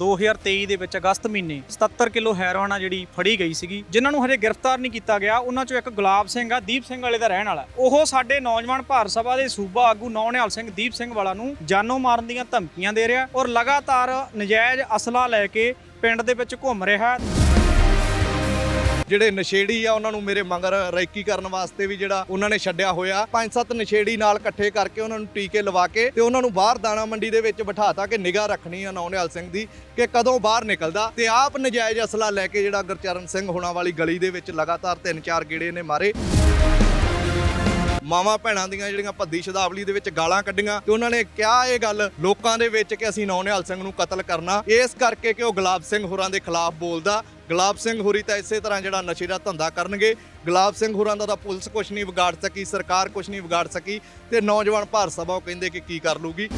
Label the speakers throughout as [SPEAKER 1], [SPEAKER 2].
[SPEAKER 1] 2023 ਦੇ ਵਿੱਚ ਅਗਸਤ ਮਹੀਨੇ 77 ਕਿਲੋ ਹੈਰੋਇਨ ਆ ਜਿਹੜੀ ਫੜੀ ਗਈ ਸੀਗੀ, ਜਿਨ੍ਹਾਂ ਨੂੰ ਹਜੇ ਗ੍ਰਿਫਤਾਰ ਨਹੀਂ ਕੀਤਾ ਗਿਆ, ਉਹਨਾਂ ਚੋਂ ਇੱਕ ਗੁਲਾਬ ਸਿੰਘ ਆ, ਦੀਪ ਸਿੰਘ ਵਾਲੇ ਦਾ ਰਹਿਣ ਵਾਲਾ। ਉਹ ਸਾਡੇ ਨੌਜਵਾਨ ਭਾਰਤ ਸਭਾ ਦੇ ਸੂਬਾ ਆਗੂ ਨੌਨਿਹਾਲ ਸਿੰਘ ਦੀਪ ਸਿੰਘ ਵਾਲਾ ਨੂੰ ਜਾਨੋਂ ਮਾਰਨ ਦੀਆਂ ਧਮਕੀਆਂ ਦੇ ਰਿਹਾ ਔਰ ਲਗਾਤਾਰ ਨਜਾਇਜ਼ ਅਸਲਾ ਲੈ ਕੇ ਪਿੰਡ ਦੇ ਵਿੱਚ ਘੁੰਮ ਰਿਹਾ
[SPEAKER 2] ਜਿਹੜੇ ਨਸ਼ੇੜੀ ਆ, ਉਹਨਾਂ ਨੂੰ ਮੇਰੇ ਮੰਗਰ ਰੈਕੀ ਕਰਨ ਵਾਸਤੇ ਵੀ ਜਿਹੜਾ ਉਹਨਾਂ ਨੇ ਛੱਡਿਆ ਹੋਇਆ। ਪੰਜ ਸੱਤ ਨਸ਼ੇੜੀ ਨਾਲ ਇਕੱਠੇ ਕਰਕੇ ਉਹਨਾਂ ਨੂੰ ਟੀਕੇ ਲਵਾ ਕੇ ਤੇ ਉਹਨਾਂ ਨੂੰ ਬਾਹਰ ਦਾਣਾ ਮੰਡੀ ਦੇ ਵਿੱਚ ਬਿਠਾਤਾ ਕਿ ਨਿਗਾਹ ਰੱਖਣੀ ਆ ਨੌਨਿਆਲ ਸਿੰਘ ਦੀ ਕਿ ਕਦੋਂ ਬਾਹਰ ਨਿਕਲਦਾ। ਤੇ ਆਪ ਨਜਾਇਜ਼ ਅਸਲਾ ਲੈ ਕੇ ਜਿਹੜਾ ਗੁਰਚਰਨ ਸਿੰਘ ਹੋਣਾ ਵਾਲੀ ਗਲੀ ਦੇ ਵਿੱਚ ਲਗਾਤਾਰ ਤਿੰਨ ਚਾਰ ਗੇੜੇ ਨੇ ਮਾਰੇ। ਮਾਵਾਂ ਭੈਣਾਂ ਦੀਆਂ ਜਿਹੜੀਆਂ ਭੱਦੀ ਸ਼ਦਾਵਲੀ ਦੇ ਵਿੱਚ ਗਾਲਾਂ ਕੱਢੀਆਂ ਤੇ ਉਹਨਾਂ ਨੇ ਕਿਹਾ ਇਹ ਗੱਲ ਲੋਕਾਂ ਦੇ ਵਿੱਚ ਕਿ ਅਸੀਂ ਨੌਨਿਹਾਲ ਸਿੰਘ ਨੂੰ ਕਤਲ ਕਰਨਾ। ਇਸ ਕਰਕੇ ਕਿ ਉਹ ਗੁਲਾਬ ਸਿੰਘ ਹੋਰਾਂ ਦੇ ਖਿਲਾਫ ਬੋਲਦਾ। ਗੁਲਾਬ ਸਿੰਘ ਹੋਰੀ ਤਾਂ ਇਸੇ ਤਰ੍ਹਾਂ ਜਿਹੜਾ ਨਸ਼ੇ ਦਾ ਧੰਦਾ ਕਰਨਗੇ। ਗੁਲਾਬ ਸਿੰਘ ਹੋਰਾਂ ਦਾ ਤਾਂ ਪੁਲਿਸ ਕੁਝ ਨਹੀਂ ਵਿਗਾੜ ਸਕੀ, ਸਰਕਾਰ ਕੁਝ ਨਹੀਂ ਵਿਗਾੜ ਸਕੀ ਤੇ ਨੌਜਵਾਨ ਭਾਰਤ ਸਭਾ ਉਹ ਕਹਿੰਦੇ ਕਿ ਕੀ ਕਰ ਲੂਗੀ।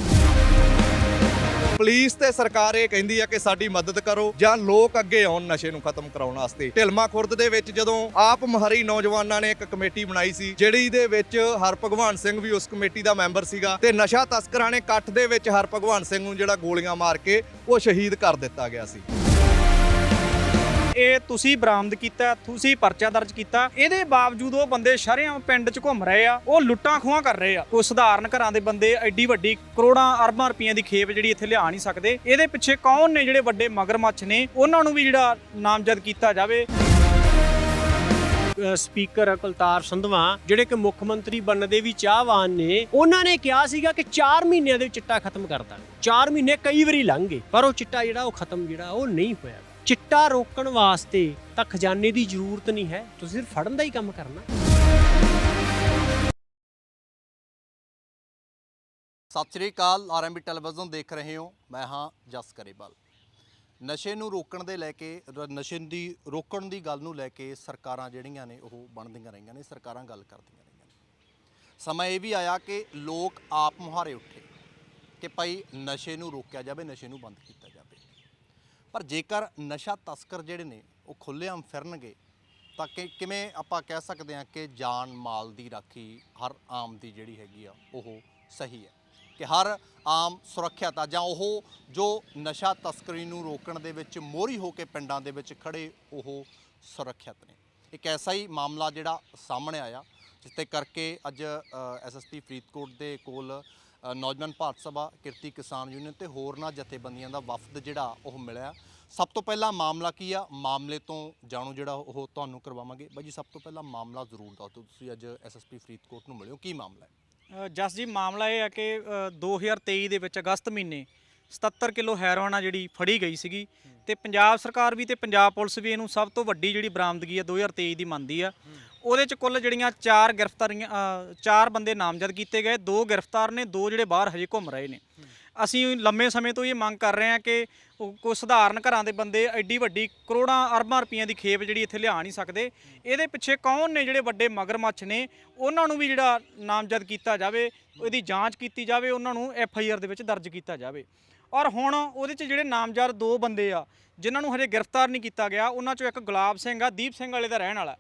[SPEAKER 2] ਪੁਲਿਸ ਤੇ ਸਰਕਾਰ ਇਹ ਕਹਿੰਦੀ ਆ ਕਿ ਸਾਡੀ ਮਦਦ ਕਰੋ ਜਾਂ ਲੋਕ ਅੱਗੇ ਆਉਣ ਨਸ਼ੇ ਨੂੰ ਖਤਮ ਕਰਾਉਣ ਵਾਸਤੇ। ਢਿਲਮਾ ਖੁਰਦ ਦੇ ਵਿੱਚ ਜਦੋਂ ਆਪ ਮਹਰੀ ਨੌਜਵਾਨਾਂ ਨੇ ਇੱਕ ਕਮੇਟੀ ਬਣਾਈ ਸੀ, ਜਿਹੜੀ ਦੇ ਵਿੱਚ ਹਰ ਭਗਵਾਨ ਸਿੰਘ ਵੀ ਉਸ ਕਮੇਟੀ ਦਾ ਮੈਂਬਰ ਸੀਗਾ ਤੇ ਨਸ਼ਾ ਤਸਕਰਾਂ ਨੇ ਇਕੱਠ ਦੇ ਵਿੱਚ ਹਰ ਭਗਵਾਨ ਸਿੰਘ ਨੂੰ ਜਿਹੜਾ ਗੋਲੀਆਂ ਮਾਰ ਕੇ ਉਹ ਸ਼ਹੀਦ ਕਰ ਦਿੱਤਾ ਗਿਆ ਸੀ।
[SPEAKER 1] ਇਹ ਤੁਸੀਂ ਬਰਾਮਦ ਕੀਤਾ, ਤੁਸੀਂ ਪਰਚਾ ਦਰਜ ਕੀਤਾ। ਇਹਦੇ ਬਾਵਜੂਦ ਉਹ ਬੰਦੇ ਸ਼ਰੇਆਮ ਪਿੰਡ 'ਚ ਘੁੰਮ ਰਹੇ ਆ, ਉਹ ਲੁੱਟਾਂ ਖੋਹਾਂ ਕਰ ਰਹੇ ਆ। ਉਹ ਸਧਾਰਨ ਘਰਾਂ ਦੇ ਬੰਦੇ ਐਡੀ ਵੱਡੀ ਕਰੋੜਾਂ, ਅਰਬਾਂ ਰੁਪਈਆਂ ਦੀ ਖੇਪ ਜਿਹੜੀ ਇੱਥੇ ਲਿਆ ਨਹੀਂ ਸਕਦੇ। ਇਹਦੇ ਪਿੱਛੇ ਕੌਣ ਨੇ ਜਿਹੜੇ ਵੱਡੇ ਮਗਰਮੱਛ ਨੇ? ਉਹਨਾਂ ਨੂੰ ਵੀ ਜਿਹੜਾ ਨਾਮਜ਼ਦ ਕੀਤਾ ਜਾਵੇ।
[SPEAKER 3] ਸਪੀਕਰ ਕੁਲਤਾਰ ਸੰਧਵਾ, ਜਿਹੜੇ ਕਿ ਮੁੱਖ ਮੰਤਰੀ ਬਣਨ ਦੇ ਵੀ ਚਾਹਵਾਨ ਨੇ, ਉਹਨਾਂ ਨੇ ਕਿਹਾ ਸੀਗਾ ਕਿ 4 ਮਹੀਨਿਆਂ ਦੇ ਚਿੱਟਾ ਖਤਮ ਕਰਦਾ ਦਾਂਗੇ 4 ਮਹੀਨੇ ਕਈ ਵਾਰੀ ਲੰਘ ਗਏ, ਪਰ ਉਹ ਚਿੱਟਾ ਜਿਹੜਾ ਉਹ ਖਤਮ ਜਿਹੜਾ ਉਹ ਨਹੀਂ ਹੋਇਆ। ਚਿੱਟਾ ਰੋਕਣ ਵਾਸਤੇ ਤਾਂ ਖਜ਼ਾਨੇ ਦੀ ਜ਼ਰੂਰਤ ਨਹੀਂ ਹੈ, ਤੁਸੀਂ ਸਿਰਫ ਫੜਨ ਦਾ ਹੀ ਕੰਮ ਕਰਨਾ।
[SPEAKER 4] ਸਤਿ ਸ੍ਰੀ ਅਕਾਲ ਆਰਐਮਬੀ ਟੈਲੀਵਿਜ਼ਨ ਦੇਖ ਰਹੇ ਹੋ, ਮੈਂ ਹਾਂ ਜਸ ਕਰੇਵਾਲ ਨਸ਼ੇ ਨੂੰ ਰੋਕਣ ਦੇ ਲੈ ਕੇ, ਰ- ਨਸ਼ੇ ਦੀ, ਰੋਕਣ ਦੀ ਗੱਲ ਨੂੰ ਲੈ ਕੇ ਸਰਕਾਰਾਂ ਜਿਹੜੀਆਂ ਨੇ, ਉਹ ਬਣਦੀਆਂ ਰਹੀਆਂ ਨੇ, ਸਰਕਾਰਾਂ ਗੱਲ ਕਰਦੀਆਂ ਰਹੀਆਂ ਨੇ। ਸਮਾਂ ਇਹ ਵੀ ਆਇਆ ਕਿ ਲੋਕ ਆਪ ਮੁਹਾਰੇ ਉੱਠੇ ਕਿ ਭਾਈ ਨਸ਼ੇ ਨੂੰ ਰੋਕਿਆ ਜਾਵੇ, ਨਸ਼ੇ ਨੂੰ ਬੰਦ ਕੀਤਾ ਜਾਵੇ। ਪਰ ਜੇਕਰ ਨਸ਼ਾ ਤਸਕਰ ਜਿਹੜੇ ਨੇ, ਉਹ ਖੁੱਲ੍ਹੇਆਮ ਫਿਰਨਗੇ, ਤਾਂ ਕਿ ਕਿਵੇਂ ਆਪਾਂ ਕਹਿ ਸਕਦੇ ਹਾਂ ਕਿ ਜਾਨ ਮਾਲ ਦੀ ਰਾਖੀ ਹਰ ਆਮ ਦੀ ਜਿਹੜੀ ਹੈਗੀ ਆ, ਉਹ ਸਹੀ ਹੈ। ਕਿ ਹਰ ਆਮ ਸੁਰੱਖਿਅਤ ਆ, ਜਾਂ ਉਹ ਜੋ ਨਸ਼ਾ ਤਸਕਰੀ ਨੂੰ ਰੋਕਣ ਦੇ ਵਿੱਚ ਮੋਹਰੀ ਹੋ ਕੇ ਪਿੰਡਾਂ ਦੇ ਵਿੱਚ ਖੜੇ ਉਹ ਸੁਰੱਖਿਅਤ ਨੇ। ਇੱਕ ਐਸਾ ਹੀ ਮਾਮਲਾ ਜਿਹੜਾ ਸਾਹਮਣੇ ਆਇਆ, ਜਿਸ ਤੇ ਕਰਕੇ ਅੱਜ ਐਸਐਸਪੀ ਫਰੀਦਕੋਟ ਦੇ ਕੋਲ ਨੌਜਵਾਨ ਭਾਰਤ ਸਭਾ ਕਿਰਤੀ ਕਿਸਾਨ ਯੂਨੀਅਨ ਤੇ ਹੋਰਨਾਂ ਜਥੇਬੰਦੀਆਂ ਦਾ ਵਫਦ ਜਿਹੜਾ ਉਹ ਮਿਲਿਆ। ਸਭ ਤੋਂ ਪਹਿਲਾਂ ਮਾਮਲਾ ਕੀ ਆ? ਮਾਮਲੇ ਤੋਂ ਜਾਣੂ ਜਿਹੜਾ ਉਹ ਤੁਹਾਨੂੰ ਕਰਵਾਵਾਂਗੇ। ਬਾਈ ਜੀ ਸਭ ਤੋਂ ਪਹਿਲਾਂ ਮਾਮਲਾ ਜ਼ਰੂਰ ਦੱਸੋ। ਤੁਸੀਂ ਅੱਜ ਐਸਐਸਪੀ ਫਰੀਦਕੋਟ ਨੂੰ ਮਿਲਿਓ ਕੀ ਮਾਮਲਾ ਹੈ?
[SPEAKER 1] ਜਸ ਜੀ ਮਾਮਲਾ ਇਹ ਹੈ ਕਿ ਅ, 2023 ਦੇ ਵਿੱਚ ਅਗਸਤ ਮਹੀਨੇ 77 ਕਿਲੋ ਹੈਰੋਇਨ ਆ ਜਿਹੜੀ ਫੜੀ ਗਈ ਸੀਗੀ ਤੇ ਪੰਜਾਬ ਸਰਕਾਰ ਵੀ ਤੇ ਪੰਜਾਬ ਪੁਲਿਸ ਵੀ ਇਹਨੂੰ ਸਭ ਤੋਂ ਵੱਡੀ ਜਿਹੜੀ ਬਰਾਮਦਗੀ ਆ 2023 ਦੀ ਮੰਨਦੀ ਆ। ਉਹਦੇ ਚ ਕੁੱਲ ਜਿਹੜੀਆਂ ਚਾਰ ਗ੍ਰਿਫਤਾਰੀਆਂ ਅ, ਚਾਰ ਬੰਦੇ ਨਾਮਜ਼ਦ ਕੀਤੇ ਗਏ ਦੋ ਗ੍ਰਿਫਤਾਰ ਨੇ ਦੋ ਜਿਹੜੇ ਬਾਹਰ ਹਜੇ ਘੁੰਮ ਰਹੇ ਨੇ। ਅਸੀਂ ਲੰਮੇ ਸਮੇਂ ਤੋਂ ਇਹ ਮੰਗ ਕਰ ਰਹੇ ਹਾਂ ਕਿ ਉਹ ਕੋਈ ਸਧਾਰਨ ਘਰਾਂ ਦੇ ਬੰਦੇ ਐਡੀ ਵੱਡੀ ਕਰੋੜਾਂ ਅਰਬਾਂ ਰੁਪਈਆਂ ਦੀ ਖੇਪ ਜਿਹੜੀ ਇੱਥੇ ਲਿਆ ਨਹੀਂ ਸਕਦੇ। ਇਹਦੇ ਪਿੱਛੇ ਕੌਣ ਨੇ ਜਿਹੜੇ ਵੱਡੇ ਮਗਰਮੱਛ ਨੇ? ਉਹਨਾਂ ਨੂੰ ਵੀ ਜਿਹੜਾ ਨਾਮਜ਼ਦ ਕੀਤਾ ਜਾਵੇ ਉਹਦੀ ਜਾਂਚ ਕੀਤੀ ਜਾਵੇ ਉਹਨਾਂ ਨੂੰ ਐਫ ਆਈ ਆਰ ਦੇ ਵਿੱਚ ਦਰਜ ਕੀਤਾ ਜਾਵੇ। ਔਰ ਹੁਣ ਉਹਦੇ 'ਚ ਜਿਹੜੇ ਨਾਮਜ਼ਦ ਦੋ ਬੰਦੇ ਆ ਜਿਨ੍ਹਾਂ ਨੂੰ ਹਜੇ ਗ੍ਰਿਫਤਾਰ ਨਹੀਂ ਕੀਤਾ ਗਿਆ ਉਹਨਾਂ 'ਚੋਂ ਇੱਕ ਗੁਲਾਬ ਸਿੰਘ ਆ ਦੀਪ ਸਿੰਘ ਵਾਲੇ ਦਾ ਰਹਿਣ ਵਾਲਾ।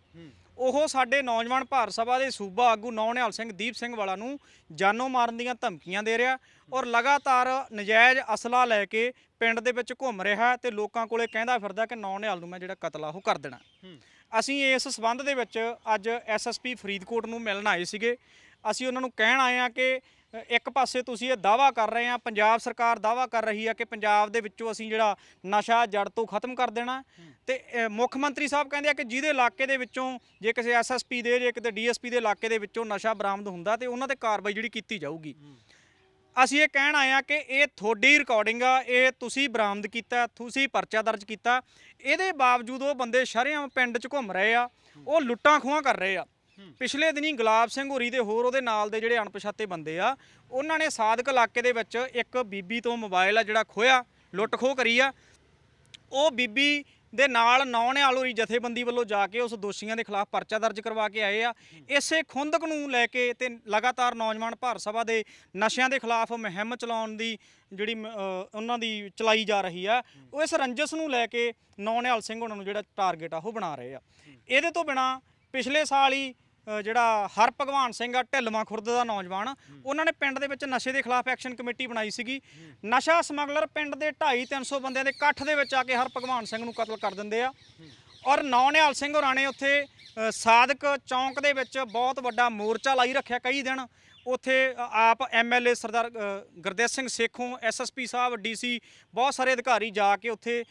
[SPEAKER 1] ਉਹ ਸਾਡੇ ਨੌਜਵਾਨ ਭਾਰਤ ਸਭਾ ਦੇ ਸੂਬਾ ਆਗੂ ਨੌਨਿਹਾਲ ਸਿੰਘ ਦੀਪ ਸਿੰਘ ਵਾਲਾ ਨੂੰ ਜਾਨੋਂ ਮਾਰਨ ਦੀਆਂ ਧਮਕੀਆਂ ਦੇ ਰਿਹਾ ਔਰ ਲਗਾਤਾਰ ਨਜਾਇਜ਼ ਅਸਲਾ ਲੈ ਕੇ ਪਿੰਡ ਦੇ ਵਿੱਚ ਘੁੰਮ ਰਿਹਾ ਤੇ ਲੋਕਾਂ ਕੋਲੇ ਕਹਿੰਦਾ ਫਿਰਦਾ ਕਿ ਨੌਨਿਹਾਲ ਨੂੰ ਮੈਂ ਜਿਹੜਾ ਕਤਲ ਆ ਉਹ ਕਰ ਦੇਣਾ। ਅਸੀਂ ਇਸ ਸਬੰਧ ਦੇ ਵਿੱਚ ਅੱਜ ਐਸਐਸਪੀ ਫਰੀਦਕੋਟ ਨੂੰ ਮਿਲਣ ਆਏ ਸੀਗੇ। ਅਸੀਂ ਉਹਨਾਂ ਨੂੰ ਕਹਿਣ ਆਏ ਆ ਕਿ ਇੱਕ ਪਾਸੇ ਤੁਸੀਂ ਇਹ ਦਾਵਾ ਕਰ ਰਹੇ ਆ, ਪੰਜਾਬ ਸਰਕਾਰ ਦਾਵਾ ਕਰ ਰਹੀ ਆ ਕਿ ਪੰਜਾਬ ਦੇ ਵਿੱਚੋਂ ਅਸੀਂ ਜਿਹੜਾ ਨਸ਼ਾ, ਜੜ ਤੋਂ ਖਤਮ ਕਰ ਦੇਣਾ। ਤੇ ਮੁੱਖ ਮੰਤਰੀ ਸਾਹਿਬ ਕਹਿੰਦੇ ਆ ਕਿ ਜਿਹਦੇ ਇਲਾਕੇ ਦੇ ਵਿੱਚੋਂ ਜੇ ਕਿਸੇ ਐਸਐਸਪੀ ਦੇ, ਜੇ ਕਿਤੇ ਡੀਐਸਪੀ ਦੇ ਇਲਾਕੇ ਦੇ ਵਿੱਚੋਂ ਨਸ਼ਾ ਬਰਾਮਦ ਹੁੰਦਾ ਤੇ ਉਹਨਾਂ ਤੇ ਕਾਰਵਾਈ ਜਿਹੜੀ ਕੀਤੀ ਜਾਊਗੀ। ਅਸੀਂ ਇਹ ਕਹਿਣ ਆਏ ਆ ਕਿ ਇਹ ਤੁਹਾਡੀ ਰਿਕਾਰਡਿੰਗ ਆ, ਇਹ ਤੁਸੀਂ ਬਰਾਮਦ ਕੀਤਾ, ਤੁਸੀਂ ਪਰਚਾ ਦਰਜ ਕੀਤਾ। ਇਹਦੇ ਬਾਵਜੂਦ ਉਹ ਬੰਦੇ ਸ਼ਰੇਆਮ ਪਿੰਡ 'ਚ ਘੁੰਮ ਰਹੇ ਆ, ਉਹ ਲੁੱਟਾਂ ਖੋਹਾਂ ਕਰ ਰਹੇ ਆ। ਪਿਛਲੇ ਦਿਨੀ ਗੁਲਾਬ ਸਿੰਘ ਹੋਰੀ ਦੇ ਹੋਰ ਉਹਦੇ ਨਾਲ ਦੇ ਜਿਹੜੇ ਅਣਪਛਾਤੇ ਬੰਦੇ ਆ, ਉਹਨਾਂ ਨੇ ਸਾਦਕ ਇਲਾਕੇ ਦੇ ਵਿੱਚ ਇੱਕ ਬੀਬੀ ਤੋਂ ਮੋਬਾਈਲ ਆ ਜਿਹੜਾ ਖੋਇਆ ਲੁੱਟ ਖੋਹ ਕਰੀ ਆ। ਉਹ ਬੀਬੀ ਦੇ ਨਾਲ ਨੌਨਿਆਲੋਰੀ ਜਥੇਬੰਦੀ ਵੱਲੋਂ ਜਾ ਕੇ ਉਸ ਦੋਸ਼ੀਆਂ ਦੇ ਖਿਲਾਫ ਪਰਚਾ ਦਰਜ ਕਰਵਾ ਕੇ ਆਏ ਆ। ਇਸੇ ਖੁੰਦਕ ਨੂੰ ਲੈ ਕੇ ਤੇ ਲਗਾਤਾਰ ਨੌਜਵਾਨ ਭਾਰਤ ਸਭਾ ਦੇ ਨਸ਼ਿਆਂ ਦੇ ਖਿਲਾਫ ਮੁਹਿੰਮ ਚਲਾਉਣ ਦੀ ਜਿਹੜੀ ਮ- ਉਹਨਾਂ ਦੀ ਚਲਾਈ ਜਾ ਰਹੀ ਆ, ਉਹ ਇਸ ਰੰਜਸ ਨੂੰ ਲੈ ਕੇ ਨੌਨਿਆਲ ਸਿੰਘ ਉਹਨਾਂ ਨੂੰ ਜਿਹੜਾ ਟਾਰਗੇਟ ਆ, ਉਹ ਬਣਾ ਰਹੇ ਆ। ਇਹਦੇ ਤੋਂ ਬਿਨਾ ਪਿਛਲੇ ਸਾਲ ਹੀ ਜਿਹੜਾ ਹਰ ਭਗਵਾਨ ਸਿੰਘ ਆ ਢਿੱਲਵਾਂ ਖੁਰਦ ਦਾ ਨੌਜਵਾਨ ਉਹਨਾਂ ਨੇ ਪਿੰਡ ਦੇ ਵਿੱਚ ਨਸ਼ੇ ਦੇ ਖਿਲਾਫ ਐਕਸ਼ਨ ਕਮੇਟੀ ਬਣਾਈ ਸੀਗੀ। ਨਸ਼ਾ ਸਮਗਲਰ ਪਿੰਡ ਦੇ 2.5 300 ਬੰਦਿਆਂ ਦੇ ਇਕੱਠ ਦੇ ਵਿੱਚ ਆ ਕੇ ਹਰ ਭਗਵਾਨ ਸਿੰਘ ਨੂੰ ਕਤਲ ਕਰ ਦਿੰਦੇ ਆ। ਔਰ ਨੌਨਿਹਾਲ ਸਿੰਘ ਹੋਰਾਂ ਨੇ ਉੱਥੇ ਸਾਦਕ ਚੌਂਕ ਦੇ ਵਿੱਚ ਬਹੁਤ ਵੱਡਾ ਮੋਰਚਾ ਲਾਈ ਰੱਖਿਆ ਕਈ ਦਿਨ। ਉੱਥੇ ਅ, ਆਪ ਐਮਐਲਏ ਸਰਦਾਰ ਅ, ਗੁਰਦੇਵ ਸਿੰਘ ਸੇਖੋਂ ਐਸਐਸਪੀ ਸਾਹਿਬ ਡੀਸੀ ਬਹੁਤ ਸਾਰੇ ਅਧਿਕਾਰੀ ਜਾ ਕੇ ਉੱਥੇ